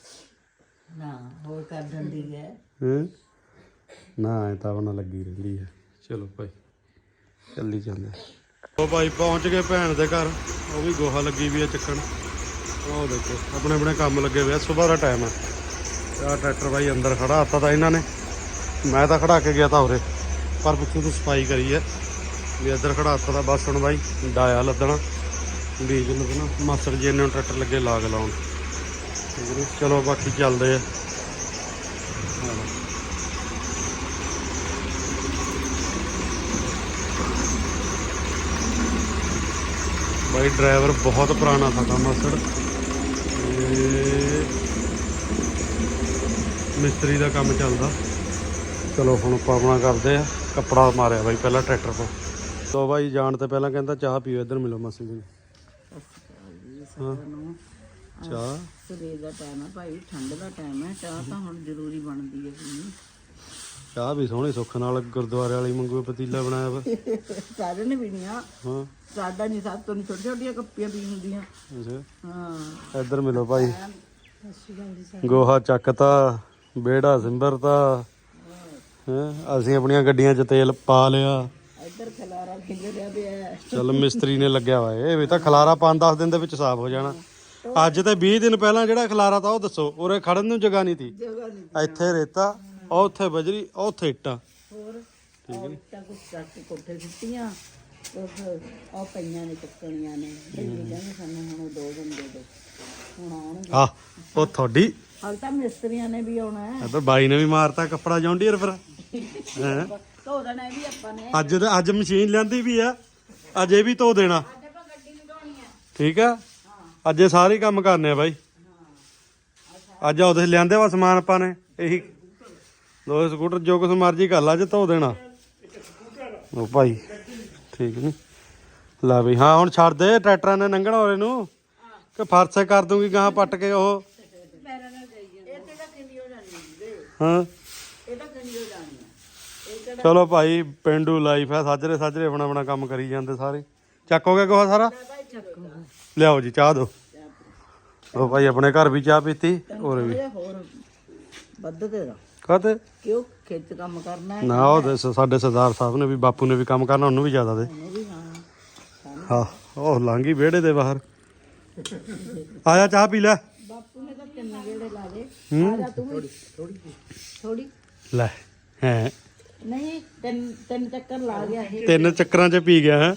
ਨਾ ਹੋਰ ਕਰ ਦਿੰਦੀ ਹੈ ਹੈਂ? ਨਾ ਐ ਤਾਂ ਉਹਨਾਂ ਲੱਗੀ ਰਹਿੰਦੀ ਹੈ ਚਲੋ ਭਾਈ ਚੱਲੀ ਜਾਂਦੇ ਉਹ ਭਾਈ ਪਹੁੰਚ ਗਏ ਭੈਣ ਦੇ ਘਰ। ਉਹ ਵੀ ਗੋਹਾ ਲੱਗੀ ਵੀ ਆ ਚੱਕਣ। ਉਹ ਦੇਖੋ ਆਪਣੇ ਆਪਣੇ ਕੰਮ ਲੱਗੇ ਹੋਏ ਆ। ਸਵੇਰ ਦਾ ਟਾਈਮ ਆ। ਆ ਟਰੈਕਟਰ ਭਾਈ ਅੰਦਰ ਖੜਾ ਆਤਾ ਤਾਂ ਇਹਨਾਂ ਨੇ। ਮੈਂ ਤਾਂ ਖੜਾ ਕੇ ਗਿਆ ਤਾਂ ਉਰੇ। ਪਰ ਪਿੱਛੋਂ ਤੋਂ ਸਫ਼ਾਈ ਕਰੀ ਹੈ ਵੀ ਇੱਧਰ ਖੜਾ ਆਤਾ ਤਾਂ ਬਸ ਹੁਣ ਭਾਈ ਡਾਇਆ ਲੱਦਣਾ। ਬੀਜ ਲੱਦਣਾ ਮਾਸਟਰ ਜੀ ਨੇ ਟਰੈਕਟਰ ਲੱਗੇ ਲਾਗ ਲਾਉਣ। ਠੀਕ ਹੈ ਚਲੋ ਬਾਕੀ ਚੱਲਦੇ ਆ। ਬਾਈ ਡਰਾਈਵਰ ਬਹੁਤ ਪੁਰਾਣਾ ਸਾਡਾ ਮਾਸੜ ਮਿਸਤਰੀ ਦਾ ਕੰਮ ਚੱਲਦਾ। ਚਲੋ ਹੁਣ ਆਪਾਂ ਆਪਣਾ ਕਰਦੇ ਆ। ਕੱਪੜਾ ਮਾਰਿਆ ਬਾਈ ਪਹਿਲਾਂ ਟਰੈਕਟਰ ਤੋਂ। ਤੋ ਬਾਈ, ਜਾਣ ਤੋਂ ਪਹਿਲਾਂ ਕਹਿੰਦਾ ਚਾਹ ਪੀਓ, ਇੱਧਰ ਮਿਲੋ ਮਾਸੀ ਜੀ ਨੂੰ। ਚਾਹ। ਸਵੇਰ ਦਾ ਟਾਈਮ ਹੈ ਭਾਈ ਠੰਡ ਦਾ ਟਾਈਮ ਹੈ ਚਾਹ ਤਾਂ ਹੁਣ ਜ਼ਰੂਰੀ ਬਣਦੀ ਹੈ ਪੀਣੀ ਚਾਹ ਵੀ ਸੋਹਣੀ ਸੁੱਖ ਨਾਲ ਗੁਰਦੁਆਰੇ ਵਾਲੀ ਮੰਗੂ ਪਤੀਲਾ ਬਣਾਇਆ ਵਾ। ਸਾਰਿਆਂ ਨੇ ਪੀਣੀਆਂ ਹਾਂ। ਸਾਡਾ ਨਹੀਂ ਸਾਤ ਤੋਂ ਛੋਟੀਆਂ ਛੋਟੀਆਂ ਕੱਪੀਆਂ ਪੀ ਹੁੰਦੀਆਂ। ਅੱਛਾ। ਹਾਂ। ਇੱਧਰ ਮਿਲੋ ਭਾਈ। ਗੋਹਾ ਚੱਕਤਾ ਬੇੜਾ ਸਿੰਬਰਤਾ ਹੈ ਅਸੀਂ ਆਪਣੀਆਂ ਗੱਡੀਆਂ 'ਚ ਤੇਲ ਪਾ ਲਿਆ। ਇੱਧਰ ਖਲਾਰਾ ਖਿਲਰਿਆ ਪਿਆ ਹੈ ਚੱਲ ਮਿਸਤਰੀ ਨੇ ਲੱਗਿਆ ਵਾ ਇਹ। ਵੀ ਤਾਂ ਖਲਾਰਾ 5-10 ਦਿਨ ਦੇ ਵਿੱਚ ਸਾਫ਼ ਹੋ ਜਾਣਾ। ਅੱਜ ਤੇ 20 ਦਿਨ ਪਹਿਲਾਂ ਜਿਹੜਾ ਖਲਾਰਾ ਤਾਂ ਉਹ ਦੱਸੋ ਉਰੇ ਖੜਨ ਨੂੰ ਜਗ੍ਹਾ ਨਹੀਂ ਜਗ੍ਹਾ ਨਹੀਂ ਇੱਥੇ ਰੇਤਾ ਉਹ ਉੱਥੇ ਬਜਰੀ ਉਹ ਉੱਥੇ ਇੱਟਾਂ। ਹੋਰ ਠੀਕ ਹੈ ਤਾਂ ਕੁਝ ਚੱਕ ਕੋਠੇ ਦਿੱਤੀਆਂ। ਕੁਝ ਉਹ ਪਈਆਂ ਨੇ ਚੱਕਣੀਆਂ ਨੇ। ਇਹ ਕਹਿੰਦੇ ਸਾਨੂੰ ਹੁਣ ਦੋ ਦਿਨ ਦੇ ਹੁਣ ਆਉਣਗੇ। ਆ ਉਹ ਤੁਹਾਡੀ? ਹਾਲ ਤਾਂ ਮਿਸਤਰੀਆਂ ਨੇ ਵੀ ਆਉਣਾ ਹੈ। ਇੱਧਰ ਬਾਈ ਨੇ ਵੀ ਮਾਰਤਾ ਕੱਪੜਾ ਜੌਂਡੀਅਰ ਫਿਰ। ਹੈਂ? ਧੋ ਦੇਣਾ ਇਹ ਵੀ ਆਪਾਂ ਨੇ। ਅੱਜ ਅੱਜ ਮਸ਼ੀਨ ਲਿਆਂਦੀ ਵੀ ਆ। ਅੱਜ ਇਹ ਵੀ ਧੋ ਦੇਣਾ। ਠੀਕ ਆ? ਅੱਜ ਇਹ ਸਾਰੇ ਕੰਮ ਕਰਨੇ ਆ ਬਾਈ। ਅੱਜ ਉਹਦੇ ਲਿਆਂਦੇ ਵਾ ਸਮਾਨ ਆਪਾਂ ਨੇ। ਇਹੀ ਦੋ ਸਕੂਟਰ ਜੋ ਕੁਛ ਮਰਜ਼ੀ ਕਰ ਲਾ ਅੱਜ ਧੋ ਦੇਣਾ। ਉਹ ਭਾਈ ਠੀਕ ਨਹੀਂ ਲਾ ਵੀ ਹਾਂ ਹੁਣ ਛੱਡ ਦੇ ਟਰੈਕਟਰਾਂ ਨੇ ਲੰਘਣਾ ਹੋਰੇ ਨੂੰ। ਕਿ ਫਰਸੇ ਕਰ ਦੂੰਗੀ ਗਾਂ ਪੱਟ ਕੇ ਉਹ। ਹੋ ਜਾਣੀ ਹੈ ਹਾਂ ਇਹ ਤਾਂ ਕਿੰਨੀ ਹੋ ਜਾਣੀ ਹੈ ਇਹ ਕਿਹੜਾ ਚਲੋ ਭਾਈ ਪਿੰਡੂ ਲਾਈਫ ਹੈ ਸਾਜਰੇ ਸਾਜਰੇ ਆਪਣਾ ਆਪਣਾ ਕੰਮ ਕਰੀ ਜਾਂਦੇ ਸਾਰੇ। ਚੱਕੋਗੇ ਕੋਹ ਸਾਰਾ? ਲਿਆਓ ਜੀ ਚਾਹ ਦਿਓ ਉਹ ਭਾਈ ਆਪਣੇ ਘਰ ਵੀ ਚਾਹ ਪੀਤੀ ਹੋਰ ਵੀ। ਇਹ ਹੋਰ। ਵੱਧ ਦੇ ਦਾ। ਕਾਤੇ ਕਿਉਂ? ਖੇਤ ਕੰਮ ਕਰਨਾ ਹੈ। ਨਾ ਉਹ ਦੱਸ ਸਾਡੇ ਸਰਦਾਰ ਸਾਹਿਬ ਨੇ ਵੀ ਬਾਪੂ ਨੇ ਵੀ ਕੰਮ ਕਰਨਾ ਉਹਨੂੰ ਵੀ ਜ਼ਿਆਦਾ ਦੇ। ਹਾਂ। ਉਹ ਲਾਂਗੀ ਵਿਹੜੇ ਦੇ ਬਾਹਰ। ਆ ਜਾ ਚਾਹ ਪੀ ਲੈ। ਬਾਪੂ ਨੇ ਤਾਂ ਤਿੰਨ ਗੇੜੇ ਲਾ ਦੇ ਆ ਜਾ ਤੂੰ ਥੋੜੀ ਥੋੜੀ ਲੈ ਹੈ। ਨਹੀਂ ਤਿੰਨ ਤਿੰਨ ਚੱਕਰ ਲਾ ਗਿਆ ਇਹ। ਤਿੰਨ ਚੱਕਰਾਂ 'ਚ ਪੀ ਗਿਆ ਹੈ?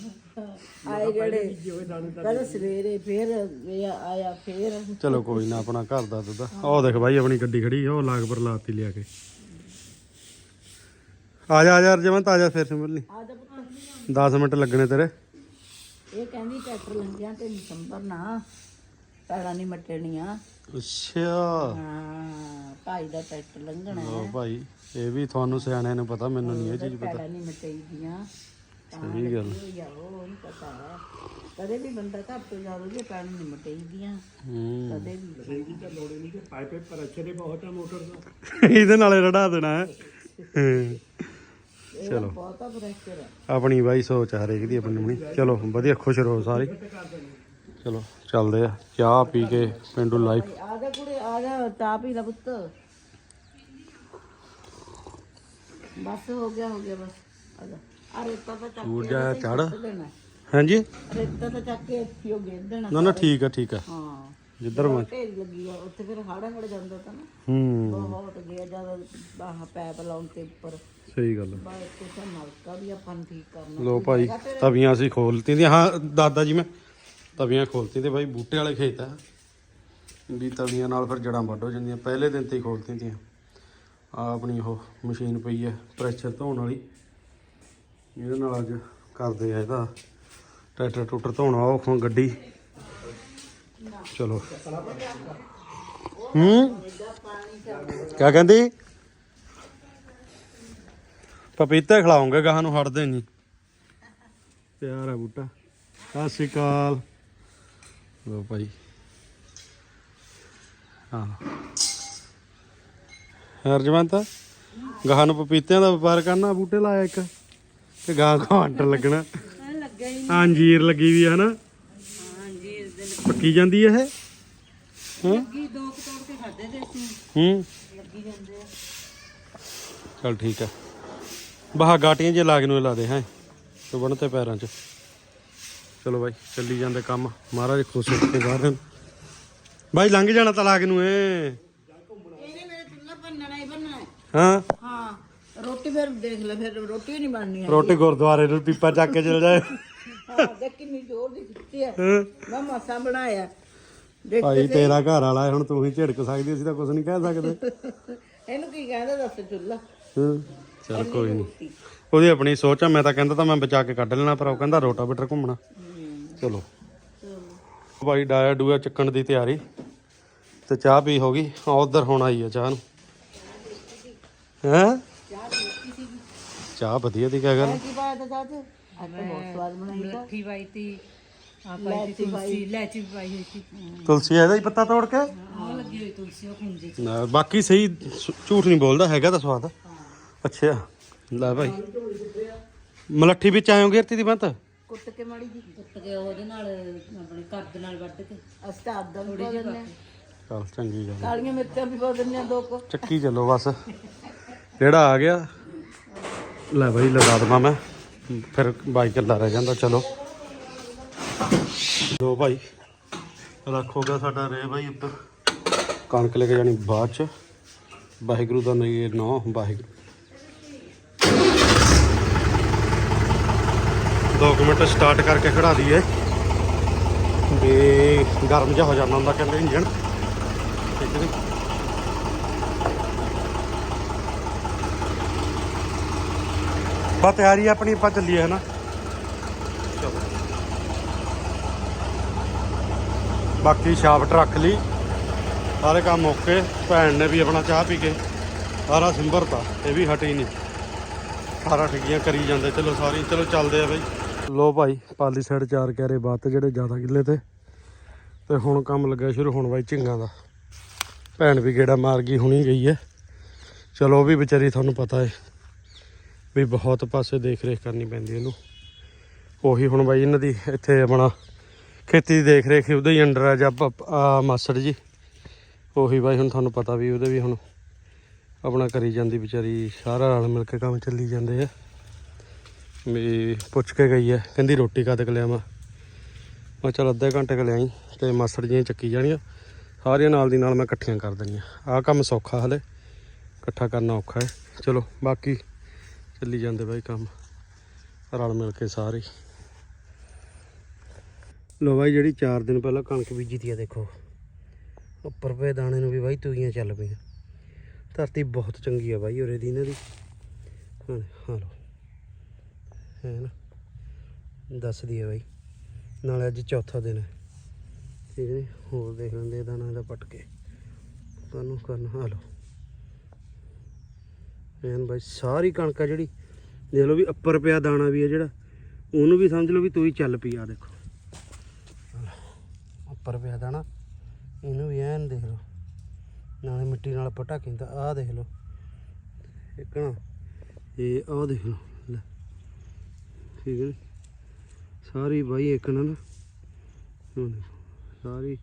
ਆਏ ਗੇੜੇ। ਪਹਿਲਾਂ ਸਵੇਰੇ ਫੇਰ ਇਹ ਆਇਆ ਫੇਰ। ਚਲੋ ਕੋਈ ਨਾ ਆਪਣਾ ਘਰ ਦਾ ਦੁੱਧ। ਉਹ ਦੇਖ ਭਾਈ ਆਪਣੀ ਗੱਡੀ ਖੜੀ ਉਹ ਲਾਗ ਪਰ ਲਾਤੀ ਲਿਆ ਕੇ। ਆ ਜਾ ਆ ਜਾ ਜਮਨ ਆ ਜਾ ਫਿਰ ਸਿਮਰਲੀ। ਆ ਜਾ ਪੁੱਤ। 10 ਮਿੰਟ ਲੱਗਣੇ ਤੇਰੇ। ਇਹ ਕਹਿੰਦੀ ਟਰੈਕਟਰ ਲੰਘਿਆ ਤੇ ਦਸੰਬਰ ਨਾ ਪੈੜਾਂ ਨਹੀਂ ਮੱਟਣੀਆਂ। ਅੱਛਾ। ਹਾਂ ਭਾਈ ਦਾ ਟਰੈਕਟਰ ਲੰਘਣਾ ਹੈ। ਲਓ ਭਾਈ। ਇਹ ਵੀ ਤੁਹਾਨੂੰ ਸਿਆਣਿਆਂ ਨੂੰ ਪਤਾ ਮੈਨੂੰ ਨਹੀਂ ਇਹ ਚੀਜ਼ ਪਤਾ। ਨਹੀਂ ਸਹੀ ਗੱਲ। ਨਹੀਂ ਕਦੇ ਵੀ ਬੰਦਾ ਘਰ ਤੋਂ ਜਾਵੇ ਜੇ ਪੈੜਾਂ ਨਹੀਂ ਮਟਈਦੀਆਂ ਹੂੰ। ਕਦੇ ਵੀ। ਇਹਦੇ ਨਾਲੇ ਰੜਾ ਦੇਣਾ ਹੈ। ਹੂੰ। ਚਲੋ। ਬਹੁਤਾ ਪ੍ਰੈਸ਼ਰ ਹੈ ਆਪਣੀ ਬਾਈ ਸੋਚ ਆ ਹਰੇਕ ਦੀ ਆਪਣੀ ਆਪਣੀ। ਚਲੋ ਵਧੀਆ ਖੁਸ਼ ਰਹੋ ਸਾਰੇ। ਚਲੋ ਚੱਲਦੇ ਆ। ਚਾਹ ਪੀ ਕੇ ਪਿੰਡੂ ਲਾਈਫ ਆ ਜਾ ਕੁੜੇ ਆ ਜਾ ਚਾਹ ਪੀ ਲੈ ਪੁੱਤ। ਬਸ ਹੋ ਗਿਆ ਹੋ ਗਿਆ ਬਸ। ਆ ਜਾ। ਆ ਰੇਤਾ ਤਾਂ ਚੱਕ ਸੂਰਜ ਆਇਆ ਚੜ ਕੇ ਦੇਣਾ। ਹਾਂਜੀ? ਰੇਤਾ ਤਾਂ ਚੱਕ ਕੇ ਇੱਥੇ ਹੋ ਗੇਰ ਦੇਣਾ ਨਾ ਨਾ ਠੀਕ ਆ ਠੀਕ ਆ। ਹਾਂ। ਜਿੱਧਰ ਮੈਂ ਢੇਰ ਲੱਗੀ ਆ ਉੱਥੇ ਫਿਰ ਹਾੜਾ ਹੜ ਜਾਂਦਾ ਤਾਂ ਨਾ। ਹੂੰ। ਬਹੁਤ ਗਿਆ ਜ਼ਿਆਦਾ ਆਹ ਪੈਪ ਲਾਉਣ ਤੇ ਉੱਪਰ। ਸਹੀ ਗੱਲ ਆ। ਬਾਅਦ ਕੁਛ ਨਲਕਾ ਵੀ ਆਪਾਂ ਨੂੰ ਠੀਕ ਕਰਨਾ ਲੋ ਭਾਈ ਤਵੀਆਂ ਅਸੀਂ ਖੋਲਤੀ ਦੀਆਂ। ਹਾਂ ਦਾਦਾ ਜੀ ਮੈਂ ਤਵੀਆਂ ਖੋਲਤੀ ਤੇ ਭਾਈ ਬੂਟੇ ਵਾਲੇ ਖੇਤ ਆ। ਵੀ ਤਵੀਆਂ ਨਾਲ ਫਿਰ ਜੜਾਂ ਵੱਢ ਹੋ ਜਾਂਦੀਆਂ। ਪਹਿਲੇ ਦਿਨ ਤੇ ਹੀ ਖੋਲਤੀ ਤੀਆਂ ਆ ਆਪਣੀ ਉਹ ਮਸ਼ੀਨ ਪਈ ਹੈ ਪ੍ਰੈਸ਼ਰ ਧੋਣ ਵਾਲੀ। ਇਹਦੇ ਨਾਲ ਅੱਜ ਕਰਦੇ ਆ ਇਹਦਾ ਟਰੈਕਟਰ ਟੂਟਰ ਧੋਣਾ, ਉਹ ਹੁਣ ਗੱਡੀ। ਚਲੋ। ਹੂੰ? ਕਿਆ ਕਹਿੰਦੀ? ਪਪੀਤੇ ਖਿਲਾਉਂਗੇ, ਗਾਹਾਂ ਨੂੰ ਹਟਦੇ ਨਹੀਂ ਪਿਆਰ ਹੈ ਬੂਟਾ। ਸਤਿ ਸ਼੍ਰੀ ਅਕਾਲ। ਲੋ ਭਾਈ। ਹਾਂ। ਹਰਜਵੰਤ ਗਾਹਾਂ ਨੂੰ ਪਪੀਤਿਆਂ ਦਾ ਵਪਾਰ ਕਰਨਾ, ਬੂਟੇ ਲਾਇਆ ਇੱਕ। ਤੇ ਗਾਂ ਗਾਂ ਲੱਗਣਾ। ਲੱਗਾ ਹੀ ਹਾਂ ਅੰਜੀਰ ਲੱਗੀ ਵੀ ਆ, ਹਨਾ? ਹਾਂਜੀ ਇਸ ਦਿਨ ਪੱਕੀ ਜਾਂਦੀ ਆ ਇਹ? ਹਾਂ? ਲੱਗੀ ਦੋ ਕੁ ਤੋੜ ਕੇ ਖਾਦੇ ਤੇ ਅਸੀਂ ਹੂੰ? ਲੱਗੀ ਜਾਂਦੇ ਆ ਚਲ ਠੀਕ ਆ। ਬਾਹ ਗਾਟੀਆਂ ਜੇ ਲਾਗ ਨੂੰ ਲਾ ਦੇ, ਹੈ? ਸੁਬਣ ਤੇ ਪੈਰਾਂ 'ਚ। ਚਲੋ ਬਾਈ, ਚੱਲੀ ਜਾਂਦੇ ਕੰਮ। ਮਹਾਰਾਜ ਖੁਸ਼ ਹੋ ਕੇ ਬਾਹਰ ਨੂੰ। ਬਾਈ, ਲੰਘ ਜਾਣਾ ਤਾਂ ਲਾਗ ਨੂੰ ਏ ਇਹਨੇ ਮੇਰੇ ਚੁੱਲ੍ਹਾ ਭੰਨਣਾ ਹੀ ਭੰਨਣਾ ਹੈ। ਹਾਂ ਹਾਂ ਰੋਟੀ ਫਿਰ ਦੇਖ ਲੈ ਫਿਰ ਰੋਟੀ ਨਹੀਂ ਬਣਨੀ ਹੈ ਰੋਟੀ ਗੁਰਦੁਆਰੇ ਨੂੰ ਪੀਪਾ ਚੱਕ ਕੇ ਚਲ ਜਾਏ। ਹਾਂ ਦੇਖ ਕਿੰਨੀ ਜ਼ੋਰ ਦੀ ਖਿੱਚੀ ਹੈ। ਮੈਂ ਮਸਾ ਬਣਾਇਆ। ਦੇਖ ਭਾਈ ਤੇਰਾ ਘਰ ਵਾਲਾ ਹੈ, ਹੁਣ ਤੂੰ ਹੀ ਝਿੜਕ ਸਕਦੀ ਅਸੀਂ ਤਾਂ ਕੁਝ ਨਹੀਂ ਕਹਿ ਸਕਦੇ। ਇਹਨੂੰ ਕੀ ਕਹਿੰਦਾ ਦੱਸ ਚੁੱਲ੍ਹਾ। ਹਾਂ। ਚਲ ਕੋਈ ਨਹੀਂ ਉਹਦੀ ਆਪਣੀ ਸੋਚ ਆ ਮੈਂ ਤਾਂ ਕਹਿੰਦਾ ਤਾਂ ਮੈਂ ਬਚਾ ਕੇ ਕੱਢ ਲੈਣਾ ਪਰ ਉਹ ਕਹਿੰਦਾ ਰੋਟਾ ਬਿਟਰ ਘੁੰਮਣਾ ਚਲੋ। ਭਾਈ ਡਾਇਆ ਡੂਆ ਚੱਕਣ ਦੀ ਤਿਆਰੀ। ਤੇ ਚਾਹ ਪੀ ਹੋ ਗਈ ਆ ਉਧਰ ਹੁਣ ਆਈ ਆ ਚਾਹ ਨੂੰ। ਹੈ? ਚਾਹ ਵਧੀਆ ਦੀ ਕਿਆ ਗੱਲ? ਕੀ ਪਾਇਆ ਤਾਂ ਚਾਹ ਚ? ਅੱਜ ਤਾਂ ਬਹੁਤ ਸਵਾਦ ਬਣਾਈ ਤਾਂ। ਲੱਠੀ ਪਾਈ ਤੀ ਆ ਪਾਈ ਤੀ ਤੁਲਸੀ ਲੈਚੀ ਵੀ ਪਾਈ ਹੋਈ ਸੀ ਤੁਲਸੀ ਇਹਦਾ ਹੀ ਪੱਤਾ ਤੋੜ ਕੇ? ਆ ਲੱਗੀ ਹੋਈ ਤੁਲਸੀ ਉਹ ਖੁੰਝੇ ਚ। ਨਾ, ਬਾਕੀ ਸਹੀ ਸ- ਝੂਠ ਨਹੀਂ ਬੋਲਦਾ ਹੈਗਾ ਤਾਂ ਸਵਾਦ। ਅੱਛਾ ਲੈ ਭਾਈ। ਮਲੱਠੀ ਵਿੱਚ ਆਇਓ ਗਿਰਤੀ ਦੀ ਬੰਤ? ਕੁੱਟ ਕੇ ਮਾੜੀ ਜੀ। ਕੁੱਟ ਕੇ ਉਹਦੇ ਨਾਲ ਆਪਣੇ ਘਰ ਦੇ ਨਾਲ ਵੱਢ ਕੇ। ਅਸਤਾ ਆਦਾ ਵੀ ਪਾ ਦਿੰਦੇ ਹਾਂ। ਚਲ ਚੰਗੀ ਗੱਲ ਕਾਲੀਆਂ ਮਿਰਚਾਂ ਵੀ ਪਾ ਦਿੰਦੇ ਆ ਦੋ ਕੁ। ਚੱਕੀ ਚੱਲੋ ਬਸ। ਜਿਹੜਾ ਆ ਗਿਆ? ਲੈ ਬਾਈ ਲਗਾ ਦਵਾਂ ਮੈਂ। ਫਿਰ ਬਾਈਕ ਲਾ ਰਹਿ ਜਾਂਦਾ, ਚਲੋ। ਦੋ ਭਾਈ, ਰੱਖ ਹੋ ਗਿਆ ਸਾਡਾ ਰੇ ਭਾਈ ਉੱਪਰ ਕਣਕ ਲੈ ਕੇ ਜਾਣੀ ਬਾਅਦ ਚ। ਵਾਹਿਗੁਰੂ ਦਾ ਨਹੀਂ ਨੋ, ਵਾਹਿਗੁਰੂ। ਦੋ ਕੁ ਮਿੰਟ ਸਟਾਰਟ ਕਰਕੇ ਖੜਾ ਦਈਏ। ਵੀ ਗਰਮ ਜਿਹਾ ਹੋ ਜਾਂਦਾ ਹੁੰਦਾ, ਕਹਿੰਦੇ ਇੰਜਣ ਠੀਕ ਹੈ ਬਾ ਤਿਆਰੀ ਆਪਣੀ, ਆਪਾਂ ਚੱਲੀਏ ਹਨਾ। ਚਲੋ ਬਾਕੀ ਸ਼ਾਫਟ ਰੱਖ ਲਈ। ਸਾਰੇ ਕੰਮ ਓਕੇ, ਭੈਣ ਨੇ ਵੀ ਆਪਣਾ ਚਾਹ ਪੀ ਕੇ ਸਾਰਾ ਸਿੰਬਰਤਾ, ਇਹ ਵੀ ਹਟੀ ਨਹੀਂ। ਸਾਰਾ ਠੱਗੀਆਂ ਕਰੀ ਜਾਂਦੇ, ਚਲੋ ਸਾਰੀ, ਚਲੋ ਚੱਲਦੇ ਆ ਬਈ। ਲੋ ਭਾਈ, ਪਾਲੀ ਸਾਈਡ ਚਾਰ ਕਿਆਰੇ ਬਾਤ ਜਿਹੜੇ ਜ਼ਿਆਦਾ ਕਿੱਲੇ ਤੇ। ਤੇ ਹੁਣ ਕੰਮ ਲੱਗਿਆ ਸ਼ੁਰੂ, ਹੋਣ ਬਾਈ ਝਿੰਗਾਂ ਦਾ। ਭੈਣ ਵੀ ਗੇੜਾ ਮਾਰ ਗਈ, ਹੁਣੀ ਗਈ ਹੈ। ਚਲੋ ਉਹ ਵੀ ਵਿਚਾਰੀ ਤੁਹਾਨੂੰ ਪਤਾ ਹੈ। ਵੀ ਬਹੁਤ ਪਾਸੇ ਦੇਖ ਰੇਖ ਕਰਨੀ ਪੈਂਦੀ ਇਹਨੂੰ। ਉਹੀ ਹੁਣ ਬਾਈ ਇਹਨਾਂ ਦੀ ਇੱਥੇ ਆਪਣਾ ਖੇਤੀ ਦੀ ਦੇਖ ਰੇਖ ਉਹਦੇ ਹੀ ਅੰਡਰ ਆ ਜਾਂ ਮਾਸੜ ਜੀ। ਉਹੀ ਬਾਈ ਹੁਣ ਤੁਹਾਨੂੰ ਪਤਾ ਵੀ ਉਹਦੇ ਵੀ ਹੁਣ ਆਪਣਾ ਕਰੀ ਜਾਂਦੀ ਵਿਚਾਰੀ, ਸਾਰਾ ਰਲ ਮਿਲ ਕੇ ਕੰਮ ਚੱਲੀ ਜਾਂਦੇ ਆ। ਵੀ ਪੁੱਛ ਕੇ ਗਈ ਹੈ ਕਹਿੰਦੀ ਰੋਟੀ ਕਦ ਕ ਲਿਆਵਾਂ ਮੈਂ ਚਲ ਅੱਧੇ ਘੰਟੇ ਕ ਲਿਆਈ ਤੇ ਮਾਸੜ ਜੀ ਚੱਕੀ ਜਾਣੀਆਂ। ਸਾਰੀਆਂ ਨਾਲ ਦੀ ਨਾਲ ਮੈਂ ਇਕੱਠੀਆਂ ਕਰ ਦੇਣੀਆਂ ਆਹ ਕੰਮ ਸੌਖਾ ਹਲੇ। ਇਕੱਠਾ ਕਰਨਾ ਔਖਾ ਹੈ। ਚਲੋ, ਬਾਕੀ ਚੱਲੀ ਜਾਂਦੇ ਬਾਈ ਕੰਮ। ਰਲ ਮਿਲ ਕੇ ਸਾਰੇ। ਹੀ। ਲੋ ਬਾਈ, ਜਿਹੜੀ 4 ਦਿਨ ਪਹਿਲਾਂ ਕਣਕ ਬੀਜੀ ਤੀ ਆ, ਦੇਖੋ। ਉੱਪਰ ਪਏ ਦਾਣੇ ਨੂੰ ਵੀ ਬਾਈ ਤੂਈਆਂ ਚੱਲ ਪਈਆਂ। ਧਰਤੀ ਬਹੁਤ ਚੰਗੀ ਆ ਬਾਈ ਉਰੇ ਦੀ ਇਹਨਾਂ ਦੀ। ਹਾਂ ਲੋ। ਹੈ ਨਾ? ਦੱਸਦੀ ਆ ਬਾਈ। ਨਾਲੇ ਅੱਜ ਚੌਥਾ ਦਿਨ ਹੈ। ਠੀਕ ਹੈ ਜੀ? ਹੋਰ ਦੇਖ ਲੈਂਦੇ ਇਹ ਦਾਣਾ ਇਹਦਾ ਪੱਟ ਕੇ। ਤੁਹਾਨੂੰ ਕਰਨ ਹਾਲੋ ਐਨ ਬਾਈ, ਸਾਰੀ ਕਣਕ ਆ ਜਿਹੜੀ। ਦੇਖ ਲਓ ਵੀ ਅੱਪਰ ਪਿਆ ਦਾਣਾ ਵੀ ਆ ਜਿਹੜਾ। ਉਹਨੂੰ ਵੀ ਸਮਝ ਲਓ ਵੀ ਤੂੰ ਹੀ ਚੱਲ ਪਈ ਆ, ਦੇਖੋ। ਉੱਪਰ ਪਿਆ ਦਾਣਾ। ਇਹਨੂੰ ਵੀ ਐਨ ਦੇਖ ਲਓ। ਨਾਲੇ ਮਿੱਟੀ ਨਾਲ ਪਟਾ ਕਿੰਦਾ ਆਹ ਦੇਖ ਲਓ। ਇੱਕ ਨਾ, ਇਹ ਆਹ ਦੇਖ ਲਓ। ਠੀਕ ਹੈ ਸਾਰੀ ਬਾਈ ਇੱਕ ਨਾ ਸਾਰੀ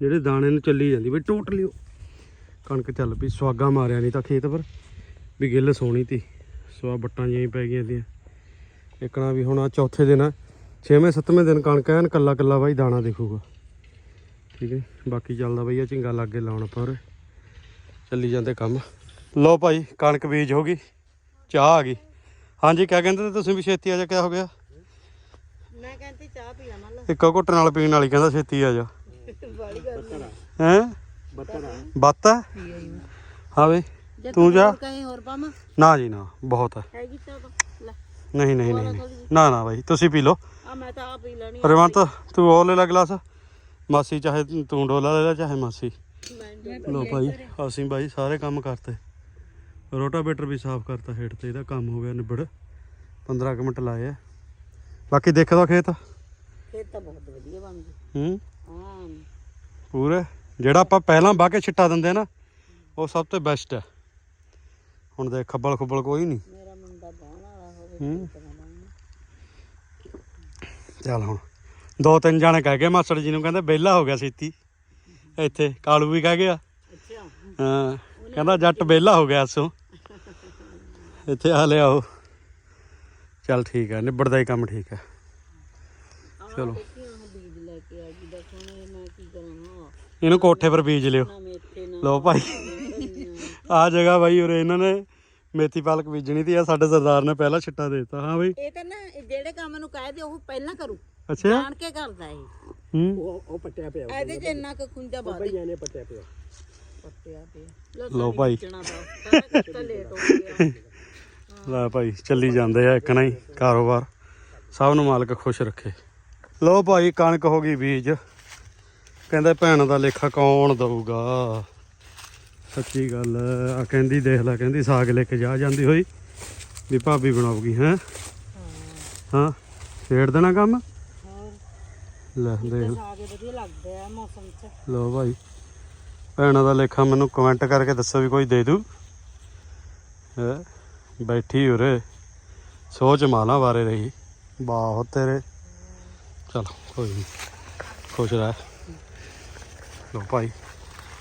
ਜਿਹੜੇ ਦਾਣੇ ਨੂੰ ਚੱਲੀ ਜਾਂਦੀ। ਬਈ ਟੋਟਲੀ ਕਣਕ ਚੱਲ ਪਈ। ਸੁਆਗਾ ਮਾਰਿਆ ਨਹੀਂ ਤਾਂ ਖੇਤ ਪਰ। ਵੀ ਗਿੱਲ ਸੋਹਣੀ ਤੀ। ਸਵਾ ਬੱਟਾਂ ਜਿਹੀਆਂ ਪੈ ਗਈਆਂ ਤੀਆਂ ਇੱਕਣਾ ਵੀ ਹੁਣ ਆ ਚੌਥੇ ਦਿਨ ਆ। ਛੇਵੇਂ ਸੱਤਵੇਂ ਦਿਨ ਕਣਕ ਐਨ ਕੱਲਾ ਕੱਲਾ ਬਾਈ ਦਾਣਾ ਦੇਖੂਗਾ। ਠੀਕ ਹੈ ਬਾਕੀ ਚੱਲਦਾ ਬਈ ਆ ਝਿੰਗਾ ਲਾਗੇ ਲਾਉਣ ਪਰ। ਚੱਲੀ ਜਾਂਦੇ ਕੰਮ। ਲਓ ਭਾਈ ਕਣਕ ਬੀਜ ਹੋ ਗਈ। ਚਾਹ ਆ ਗਈ। ਹਾਂਜੀ ਕਿਆ ਕਹਿੰਦੇ ਤੁਸੀਂ ਵੀ ਛੇਤੀ ਆ ਜਾ ਕਿਆ ਹੋ ਗਿਆ? ਮੈਂ ਕਹਿੰਦੀ ਚਾਹ ਪੀ ਲਵਾਂ ਲੈ ਇੱਕੋ ਘੁੱਟ ਨਾਲ ਪੀਣ ਵਾਲੀ ਕਹਿੰਦਾ ਛੇਤੀ ਆ ਜਾ। ਬਾਲੀ ਗੱਲ ਹੈ? ਬੱਤ ਹੈ ਹਾਂ ਬਈ। ਤੂੰ ਜਾ। ਕਹੀਂ ਹੋਰ ਪਾਵਾਂ ਨਾ ਜੀ ਨਾ ਬਹੁਤ ਹੈ ਹੈਗੀ ਲੈ। ਨਹੀਂ ਨਹੀਂ ਨਹੀਂ ਨਹੀਂ। ਨਾ ਨਾ ਬਾਈ ਤੁਸੀਂ ਪੀ ਲਓ। ਆ ਮੈਂ ਤਾਂ ਆ ਪੀ ਲੈਣੀ ਰਵੰਤ ਤੂੰ ਉਹ ਲੈ ਲੈ ਗਲਾਸ। ਮਾਸੀ ਚਾਹੇ ਤੂੰ ਡੋਲਾ ਲੈ ਲੈ ਚਾਹੇ ਮਾਸੀ। ਲੋ ਭਾਈ ਅਸੀਂ ਬਾਈ ਸਾਰੇ ਕੰਮ ਕਰਤੇ। ਰੋਟਾਵੇਟਰ ਵੀ ਸਾਫ਼ ਕਰਤਾ ਹੇਠ ਤੇ ਇਹਦਾ ਕੰਮ ਹੋ ਗਿਆ ਨਿਬੜ। 15 ਕੁ ਮਿੰਟ ਲਾਏ ਆ। ਬਾਕੀ ਦੇਖਦਾ ਖੇਤ। ਇਹ ਤਾਂ ਬਹੁਤ ਵਧੀਆ ਬਣ ਗਈ ਹੂੰ? ਹਾਂ। ਪੂਰੇ। ਜਿਹੜਾ ਆਪਾਂ ਪਹਿਲਾਂ ਵਾਹ ਕੇ ਛਿੱਟਾ ਦਿੰਦੇ ਆ ਨਾ ਉਹ ਸਭ ਤੋਂ ਬੈਸਟ ਹੈ ਹੁਣ ਦੇਖ ਖੱਬਲ ਖੁੱਬਲ ਕੋਈ ਨਹੀਂ। ਮੇਰਾ ਮੁੰਡਾ ਬਾਹਣ ਵਾਲਾ ਹੋਵੇ। ਚੱਲ ਹੁਣ ਦੋ ਤਿੰਨ ਜਾਣੇ ਕਹਿ ਗਏ ਮਾਸੜ ਜੀ ਨੂੰ ਕਹਿੰਦੇ ਵਿਹਲਾ ਹੋ ਗਿਆ ਛੇਤੀ। ਇੱਥੇ ਕਾਲੂ ਵੀ ਕਹਿ ਗਿਆ। ਹਾਂ ਕਹਿੰਦਾ ਜੱਟ ਵਿਹਲਾ ਹੋ ਗਿਆ ਅਸੋਂ ਇੱਥੇ ਆ ਲਿਆਓ ਚੱਲ ਠੀਕ ਹੈ ਨਿਬੜਦਾ ਹੀ ਕੰਮ ਠੀਕ ਚਲੋ। ਉਹ ਲੈ ਆ ਕਰਾਂ ਇਹਨੂੰ ਕੋਠੇ ਪਰ ਬੀਜ ਲਿਓ। ਲਓ ਭਾਈ। ਆ ਜਗ੍ਹਾ ਬਾਈ ਉਰੇ ਇਹਨਾਂ ਨੇ। ਮੇਥੀ ਪਾਲਕ ਬੀਜਣੀ ਤੀ ਆ ਸਾਡੇ ਸਰਦਾਰ ਨੇ ਪਹਿਲਾ ਛਿੱਟਾ ਦੇ ਦਿੱਤਾ। ਹਾਂ ਬਈ। ਇਹ ਤਾਂ ਨਾ ਇਹ ਜਿਹੜੇ ਕੰਮ ਨੂੰ ਕਹਿ ਦੇ ਉਹ ਪਹਿਲਾਂ ਕਰੂ। ਅੱਛਾ। ਜਾਣ ਕੇ ਕਰਦਾ ਇਹ। ਹੂੰ। ਇਹਦੇ ਚ ਇੰਨਾ ਕੁ ਖੁੰਝਾ ਬਾਦ ਨੇ ਪੱਟਿਆ ਪਿਆ। ਪੱਟਿਆ ਪਿਆ। ਲਓ ਭਾਈ। ਚਣਾ ਦਾ ਸਾਰਾ ਕੁਝ ਲੇਟ ਹੋ ਗਿਆ ਲੈ ਭਾਈ ਚੱਲੀ ਜਾਂਦੇ ਆ ਇੱਕ ਨਾ ਹੀ ਕਾਰੋਬਾਰ। ਸਭ ਨੂੰ ਮਾਲਕ ਖੁਸ਼ ਰੱਖੇ। ਲਓ ਭਾਈ ਕਣਕ ਹੋ ਗਈ ਬੀਜ। ਕਹਿੰਦੇ ਭੈਣ ਦਾ ਲੇਖਾ ਕੌਣ ਦਊਗਾ? ਸੱਚੀ ਗੱਲ ਆ ਕਹਿੰਦੀ ਦੇਖ ਲੈ ਕਹਿੰਦੀ ਸਾਗ ਲੈ ਕੇ ਜਾ ਜਾਂਦੀ ਹੋਈ। ਵੀ ਭਾਬੀ ਬਣਾਉਗੀ ਹੈ? ਹਾਂ। ਛੇੜ ਦੇਣਾ ਕੰਮ? ਲੈ ਦੇਖ। ਲੈ। ਸਾਗੇ ਵਧੀਆ ਲੱਗਦੇ ਆ ਮੌਸਮ 'ਚ। ਲਓ ਭਾਈ ਭੈਣਾਂ ਦਾ ਲੇਖਾ ਮੈਨੂੰ ਕਮੈਂਟ ਕਰਕੇ ਦੱਸੋ ਵੀ ਕੋਈ ਦੇ ਦੂ। ਹੈ? ਬੈਠੀ ਉਰੇ। ਸੋਚ ਮਾਲਾ ਬਾਰੇ ਰਹੀ। ਬਹੁਤ ਤੇਰੇ। ਚਲੋ ਕੋਈ ਨਹੀਂ ਖੁਸ਼ ਰਹਿ। ਲਓ ਭਾਈ।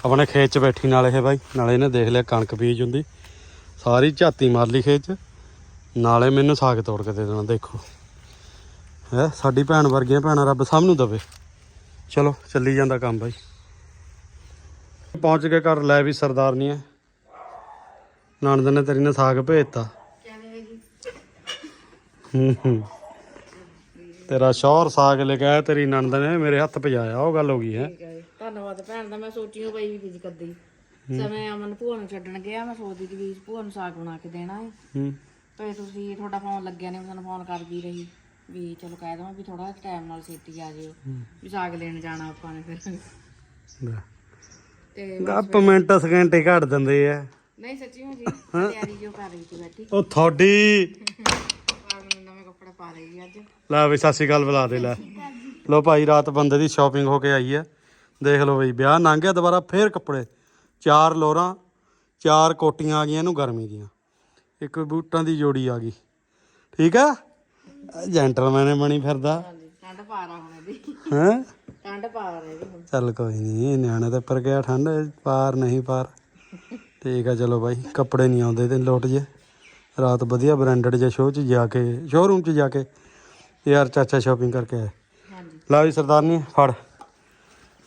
ਆਪਣੇ ਖੇਤ 'ਚ ਬੈਠੀ ਨਾਲੇ ਇਹ ਬਾਈ, ਨਾਲੇ ਇਹਨੇ ਦੇਖ ਲਿਆ ਕਣਕ ਬੀਜ ਹੁੰਦੀ। ਸਾਰੀ ਝਾਤੀ ਮਾਰ ਲਈ ਖੇਤ 'ਚ। ਨਾਲੇ ਮੈਨੂੰ ਸਾਗ ਤੋੜ ਕੇ ਦੇ ਦੇਣਾ, ਦੇਖੋ। ਹੈ, ਸਾਡੀ ਭੈਣ ਵਰਗੀਆਂ ਭੈਣਾਂ ਰੱਬ ਸਭ ਨੂੰ ਦਵੇ। ਚਲੋ, ਚੱਲੀ ਜਾਂਦਾ ਕੰਮ ਬਾਈ। ਪਹੁੰਚ ਕੇ ਘਰ ਲੈ ਵੀ ਸਰਦਾਰਨੀ ਹੈ। ਨਣਦ ਨੇ ਤੇਰੀ ਨੇ ਸਾਗ ਭੇਜਤਾ। ਹੂੰ ਹੂੰ। ਤੇਰਾ ਸ਼ੌਹਰ ਸਾਗ ਲੈ ਕੇ ਆਇਆ, ਤੇਰੀ ਨਣਦ ਨੇ ਮੇਰੇ ਹੱਥ ਪਜਾਇਆ ਉਹ ਗੱਲ ਹੋ ਗਈ ਹੈ। ਧੰਨਵਾਦ ਭੈਣ ਦਾ ਮੈਂ ਸੋਚੀ ਹੋ ਪਈ ਵੀ ਕੁਝ ਕਰਦੀ ਸਮੇਂ ਅਮਨ ਭੂਆ ਨੂੰ ਛੱਡਣ ਗਿਆ ਮੈਂ ਸੋਚਦੀ ਸੀ ਵੀ ਭੂਆ ਨੂੰ ਸਾਗ ਬਣਾ ਕੇ ਦੇਣਾ ਹੈ ਹੂੰ। ਤੇ ਤੁਸੀਂ ਤੁਹਾਡਾ ਫੋਨ ਲੱਗਿਆ ਨਹੀਂ ਤੁਹਾਨੂੰ ਫੋਨ ਕਰਦੀ ਰਹੀ ਵੀ ਚਲੋ ਕਹਿ ਦਵਾਂ ਵੀ ਥੋੜਾ ਟਾਈਮ ਨਾਲ ਛੇਤੀ ਆ ਜਿਓ ਵੀ ਸਾਗ ਲੈਣ ਜਾਣਾ ਆਪਾਂ ਨੇ ਫਿਰ। ਤੇ ਗੱਪ ਮਿੰਟ ਸਕਿੰਟ ਹੀ ਘੜ ਦਿੰਦੇ ਆ। ਨਹੀਂ ਸੱਚੀ ਹੋ ਜੀ ਤਿਆਰੀ ਜੋ ਕਰ ਰਹੀ ਸੀ ਬੈਠੀ। ਉਹ ਤੁਹਾਡੀ। ਨਵੇਂ ਕੱਪੜੇ ਪਾ ਲਈ ਅੱਜ। ਲੈ ਵੀ ਸ਼੍ਰੀ ਅਕਾਲ ਬੁਲਾ ਦੇ ਲੈ। ਲੋ ਭਾਈ ਰਾਤ ਬੰਦੇ ਦੀ ਸ਼ਾਪਿੰਗ ਹੋ ਕੇ ਆਈ ਹੈ ਦੇਖ ਲਓ ਬਈ ਵਿਆਹ ਲੰਘ ਗਿਆ ਦੁਬਾਰਾ ਫੇਰ ਕੱਪੜੇ। ਚਾਰ ਲੋਰਾਂ ਚਾਰ ਕੋਟੀਆਂ ਆ ਗਈਆਂ ਇਹਨੂੰ ਗਰਮੀ ਦੀਆਂ। ਇੱਕ ਬੂਟਾਂ ਦੀ ਜੋੜੀ ਆ ਗਈ। ਠੀਕ ਆ? ਜੈਂਟਲਮੈਨ ਨੇ ਬਣੀ ਫਿਰਦਾ। ਠੰਡ ਪਾ ਹੁਣ ਇਹਦੀ। ਹੈ? ਠੰਡ ਪਾ ਰਹੀ ਚੱਲ ਕੋਈ ਨਹੀਂ ਨਿਆਣੇ ਤੇ ਉੱਪਰ ਗਿਆ ਠੰਡ ਪਾਰ ਨਹੀਂ ਪਾਰ। ਠੀਕ ਆ ਚਲੋ ਬਾਈ ਕੱਪੜੇ ਨਹੀਂ ਆਉਂਦੇ ਤੇ ਲੋਟ ਜੇ। ਰਾਤ ਵਧੀਆ ਬ੍ਰਾਂਡਡ ਜਿਹਾ ਸ਼ੋਅ 'ਚ ਜਾ ਕੇ ਸ਼ੋਰੂਮ 'ਚ ਜਾ ਕੇ ਯਾਰ ਚਾਚਾ ਸ਼ਾਪਿੰਗ ਕਰਕੇ ਆਏ ਹਾਂਜੀ। ਲਾ ਵੀ ਸਰਦਾਰਨੀ ਫੜ।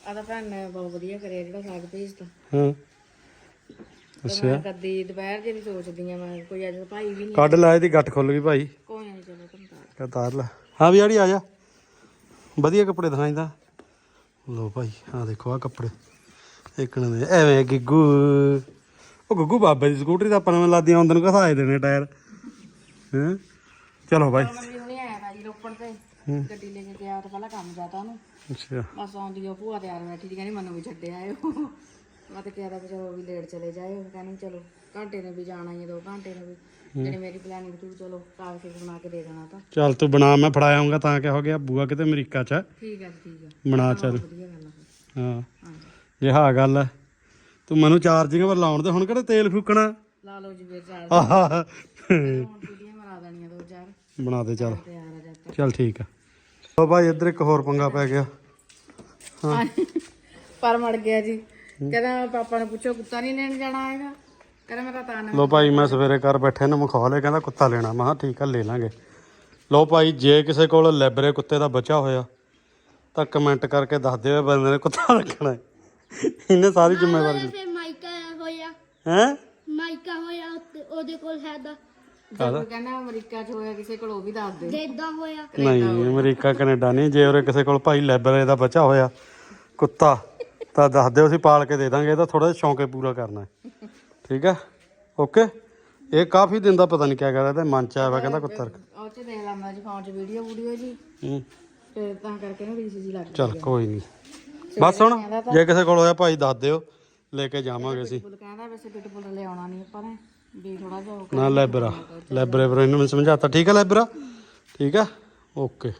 ਆ ਤਾਂ ਭੈਣ ਨੇ ਬਹੁਤ ਵਧੀਆ ਕਰਿਆ ਜਿਹੜਾ ਸਾਗ ਭੇਜਤਾ। ਹਾਂ। ਤੇ ਮੈਂ ਕਦੀ ਦੁਪਹਿਰ ਜੇ ਵੀ ਸੋਚਦੀ ਆ ਮੈਂ ਕੋਈ ਅੱਜ ਭਾਈ ਵੀ ਨਹੀਂ ਕੱਢ ਲੈ ਇਹਦੀ ਗੱਠ ਖੁੱਲ ਗਈ ਭਾਈ। ਕੋਈ ਨਹੀਂ ਚਲੋ ਤੁਹਾਨੂੰ ਤਾਂ ਕਾ ਤਾਰ ਲੈ। ਹਾਂ ਵੀ ਆੜੀ ਆ ਜਾ। ਵਧੀਆ ਕੱਪੜੇ ਦਿਖਾਈਦਾ ਲੋ ਭਾਈ ਆ ਦੇਖੋ ਆ ਕੱਪੜੇ। ਇੱਕ ਨੇ ਦੇ ਐਵੇਂ ਗਿੱਗੂ। ਉਹ ਗੁੱਗੂ ਬਾਬੇ ਦੀ ਸਕੂਟਰੀ ਦਾ ਆਪਾਂ ਨੂੰ ਲਾਦੀ ਆਉਂਦੇ ਨੂੰ ਘਸਾਏ ਦੇਣੇ ਟਾਇਰ। ਹਾਂ? ਚਲੋ ਭਾਈ। ਮੰਮੀ ਹੁਣੇ ਆਇਆ ਭਾਜੀ ਰੋਪੜ ਤੇ। ਗੱਡੀ ਲੈ ਕੇ ਗਿਆ ਤਾਂ ਪਹਿਲਾਂ ਕੰਮ ਜਾਤਾ ਉਹਨੂੰ। ਅੱਛਾ। ਬਸ ਆਉਂਦੀ ਉਹ ਭੂਆ ਤਿਆਰ ਬੈਠੀ ਸੀ ਕਹਿੰਦੀ ਮੈਨੂੰ ਵੀ ਛੱਡੇ ਆਇਓ। ਮੈਂ ਤਾਂ ਕਿਹਾ ਤਾਂ ਵੀ ਚਲੋ ਵੀ ਲੇਟ ਚਲੇ ਜਾਇਓ। ਕਹਿੰਦੀ ਚਲੋ ਘੰਟੇ ਨੇ ਵੀ ਜਾਣਾ ਹੀ ਦੋ ਘੰਟੇ ਨੇ ਵੀ। ਜਿਹੜੀ ਮੇਰੀ ਪਲਾਨਿੰਗ ਤੂੰ ਚਲੋ ਕਾਗਜ਼ ਬਣਾ ਕੇ ਦੇ ਦੇਣਾ ਤਾਂ। ਚੱਲ ਤੂੰ ਬਣਾ ਮੈਂ ਫੜਾਇਆਉਂਗਾ ਤਾਂ ਕਿਆ ਹੋ ਗਿਆ ਬੂਆ ਕਿਤੇ ਅਮਰੀਕਾ ਚ। ਠੀਕ ਹੈ ਠੀਕ ਹੈ ਬਣਾ ਚੱਲ। ਵਧੀਆ ਗੱਲ ਹਾਂ। ਹਾਂਜੀ। ਜੇ ਹਾਂ ਗੱਲ ਹੈ ਤੂੰ ਮੈਨੂੰ ਚਾਰਜਿੰਗ ਪਰ ਲਾਉਣ ਦੇ ਹੁਣ ਕਿਹੜੇ ਤੇਲ ਫੂਕਣਾ? ਲਾ ਲਓ ਜੀ ਵੀਰ ਚਾਰ ਆਹਾ। ਹੁਣ ਵੀਡੀਓ ਮਰਾ ਦੇਣੀਆਂ ਦੋ ਚਾਰ। ਬਣਾ ਦੇ ਚੱਲ। ਚੱਲ ਠੀਕ ਆ। ਲੋ ਭਾਈ ਇੱਧਰ ਇੱਕ ਹੋਰ ਪੰਗਾ ਪੈ ਗਿਆ। ਪਰ ਮੜ ਗਿਆ ਜੀ। ਕਹਿੰਦਾ ਪਾਪਾ ਨੂੰ ਪੁੱਛੋ ਕੁੱਤਾ ਨਹੀਂ ਲੈਣ ਜਾਣਾ ਹੈਗਾ। ਕਹਿੰਦਾ ਮੈਂ ਤਾਂ ਤਾਂ ਨਾ ਲੋ ਭਾਈ ਮੈਂ ਸਵੇਰੇ ਘਰ ਬੈਠੇ ਨੂੰ ਮਖੌਲ ਹੈ ਕਹਿੰਦਾ ਕੁੱਤਾ ਲੈਣਾ। ਮੈਂ ਕਿਹਾ ਠੀਕ ਆ ਲੈ ਲਾਂਗੇ। ਲੋ ਭਾਈ ਜੇ ਕਿਸੇ ਕੋਲ ਲੈਬਰੇ ਕੁੱਤੇ ਦਾ ਬੱਚਾ ਹੋਇਆ ਤਾਂ ਕਮੈਂਟ ਕਰਕੇ ਦੱਸ ਦਿਓ ਇਹ ਬੰਦੇ ਨੇ ਕੁੱਤਾ ਰੱਖਣਾ ਹੈ। ਇਹਨੇ ਸਾਰੀ ਜ਼ਿੰਮੇਵਾਰੀ ਫਿਰ ਮਾਈਕਾ ਹੋਇਆ। ਹੈ? ਮਾਈਕਾ ਹੋਇਆ ਉਹਦੇ ਕੋਲ ਹੈ ਦਾ ਕਹਿੰਦਾ? ਅਮਰੀਕਾ 'ਚ ਹੋਇਆ ਕਿਸੇ ਕੋਲ ਉਹ ਵੀ ਦੱਸ ਦੇ ਦੇਦਾ ਹੋਇਆ। ਨਹੀਂ ਅਮਰੀਕਾ ਕੈਨੇਡਾ ਨਹੀਂ ਜੇ ਉਰੇ ਕਿਸੇ ਕੋਲ ਭਾਈ ਲੈਬਰੇ ਦਾ ਬੱਚਾ ਹੋਇਆ ਕੁੱਤਾ ਤਾਂ ਦੱਸ ਦਿਓ ਅਸੀਂ ਪਾਲ ਕੇ ਦੇ ਦਾਂਗੇ ਇਹਦਾ ਥੋੜਾ ਜਿਹਾ ਸ਼ੌਂਕ ਪੂਰਾ ਕਰਨਾ ਹੈ। ਠੀਕ ਹੈ? ਓਕੇ? ਇਹ ਕਾਫੀ ਦਿਨ ਦਾ ਪਤਾ ਨਹੀਂ ਕਿਆ ਕਰਦਾ ਤੇ ਮਨ ਚ ਆਇਆ ਕਹਿੰਦਾ ਕੁੱਤਾ ਰੱਖ। ਉਹ 'ਚ ਦੇਖ ਲਾ ਮੈਂ ਜੀ ਫੋਨ 'ਚ ਵੀਡੀਓ ਵੀਡੀਓ ਜੀ। ਹੂੰ। ਫਿਰ ਤਾਂ ਕਰਕੇ ਨਾ ਰੀਸ ਜੀ ਲੱਗ ਚੱਲ ਕੋਈ ਨਹੀਂ। ਬਸ ਹੁਣ ਜੇ ਕਿਸੇ ਕੋਲ ਹੋਇਆ ਭਾਈ ਦੱਸ ਦਿਓ ਲੈ ਕੇ ਜਾਵਾਂਗੇ ਅਸੀਂ। ਬਿਲਕੁਲ ਕਹਿੰਦਾ ਵੈਸੇ ਪਿਟਬੁਲ ਲਿਆਉਣਾ ਨਹੀਂ ਆਪਾਂ ਨੇ। ਵੀ ਥੋੜਾ ਜਿਹਾ ਉਹ ਨਾ ਲੈਬਰਾ ਲੈਬਰੇ ਇਹਨੂੰ ਮੈਂ ਸਮਝਾਤਾ। ਠੀਕ ਹੈ ਲੈਬਰਾ ਠੀਕ ਹੈ ਓਕੇ।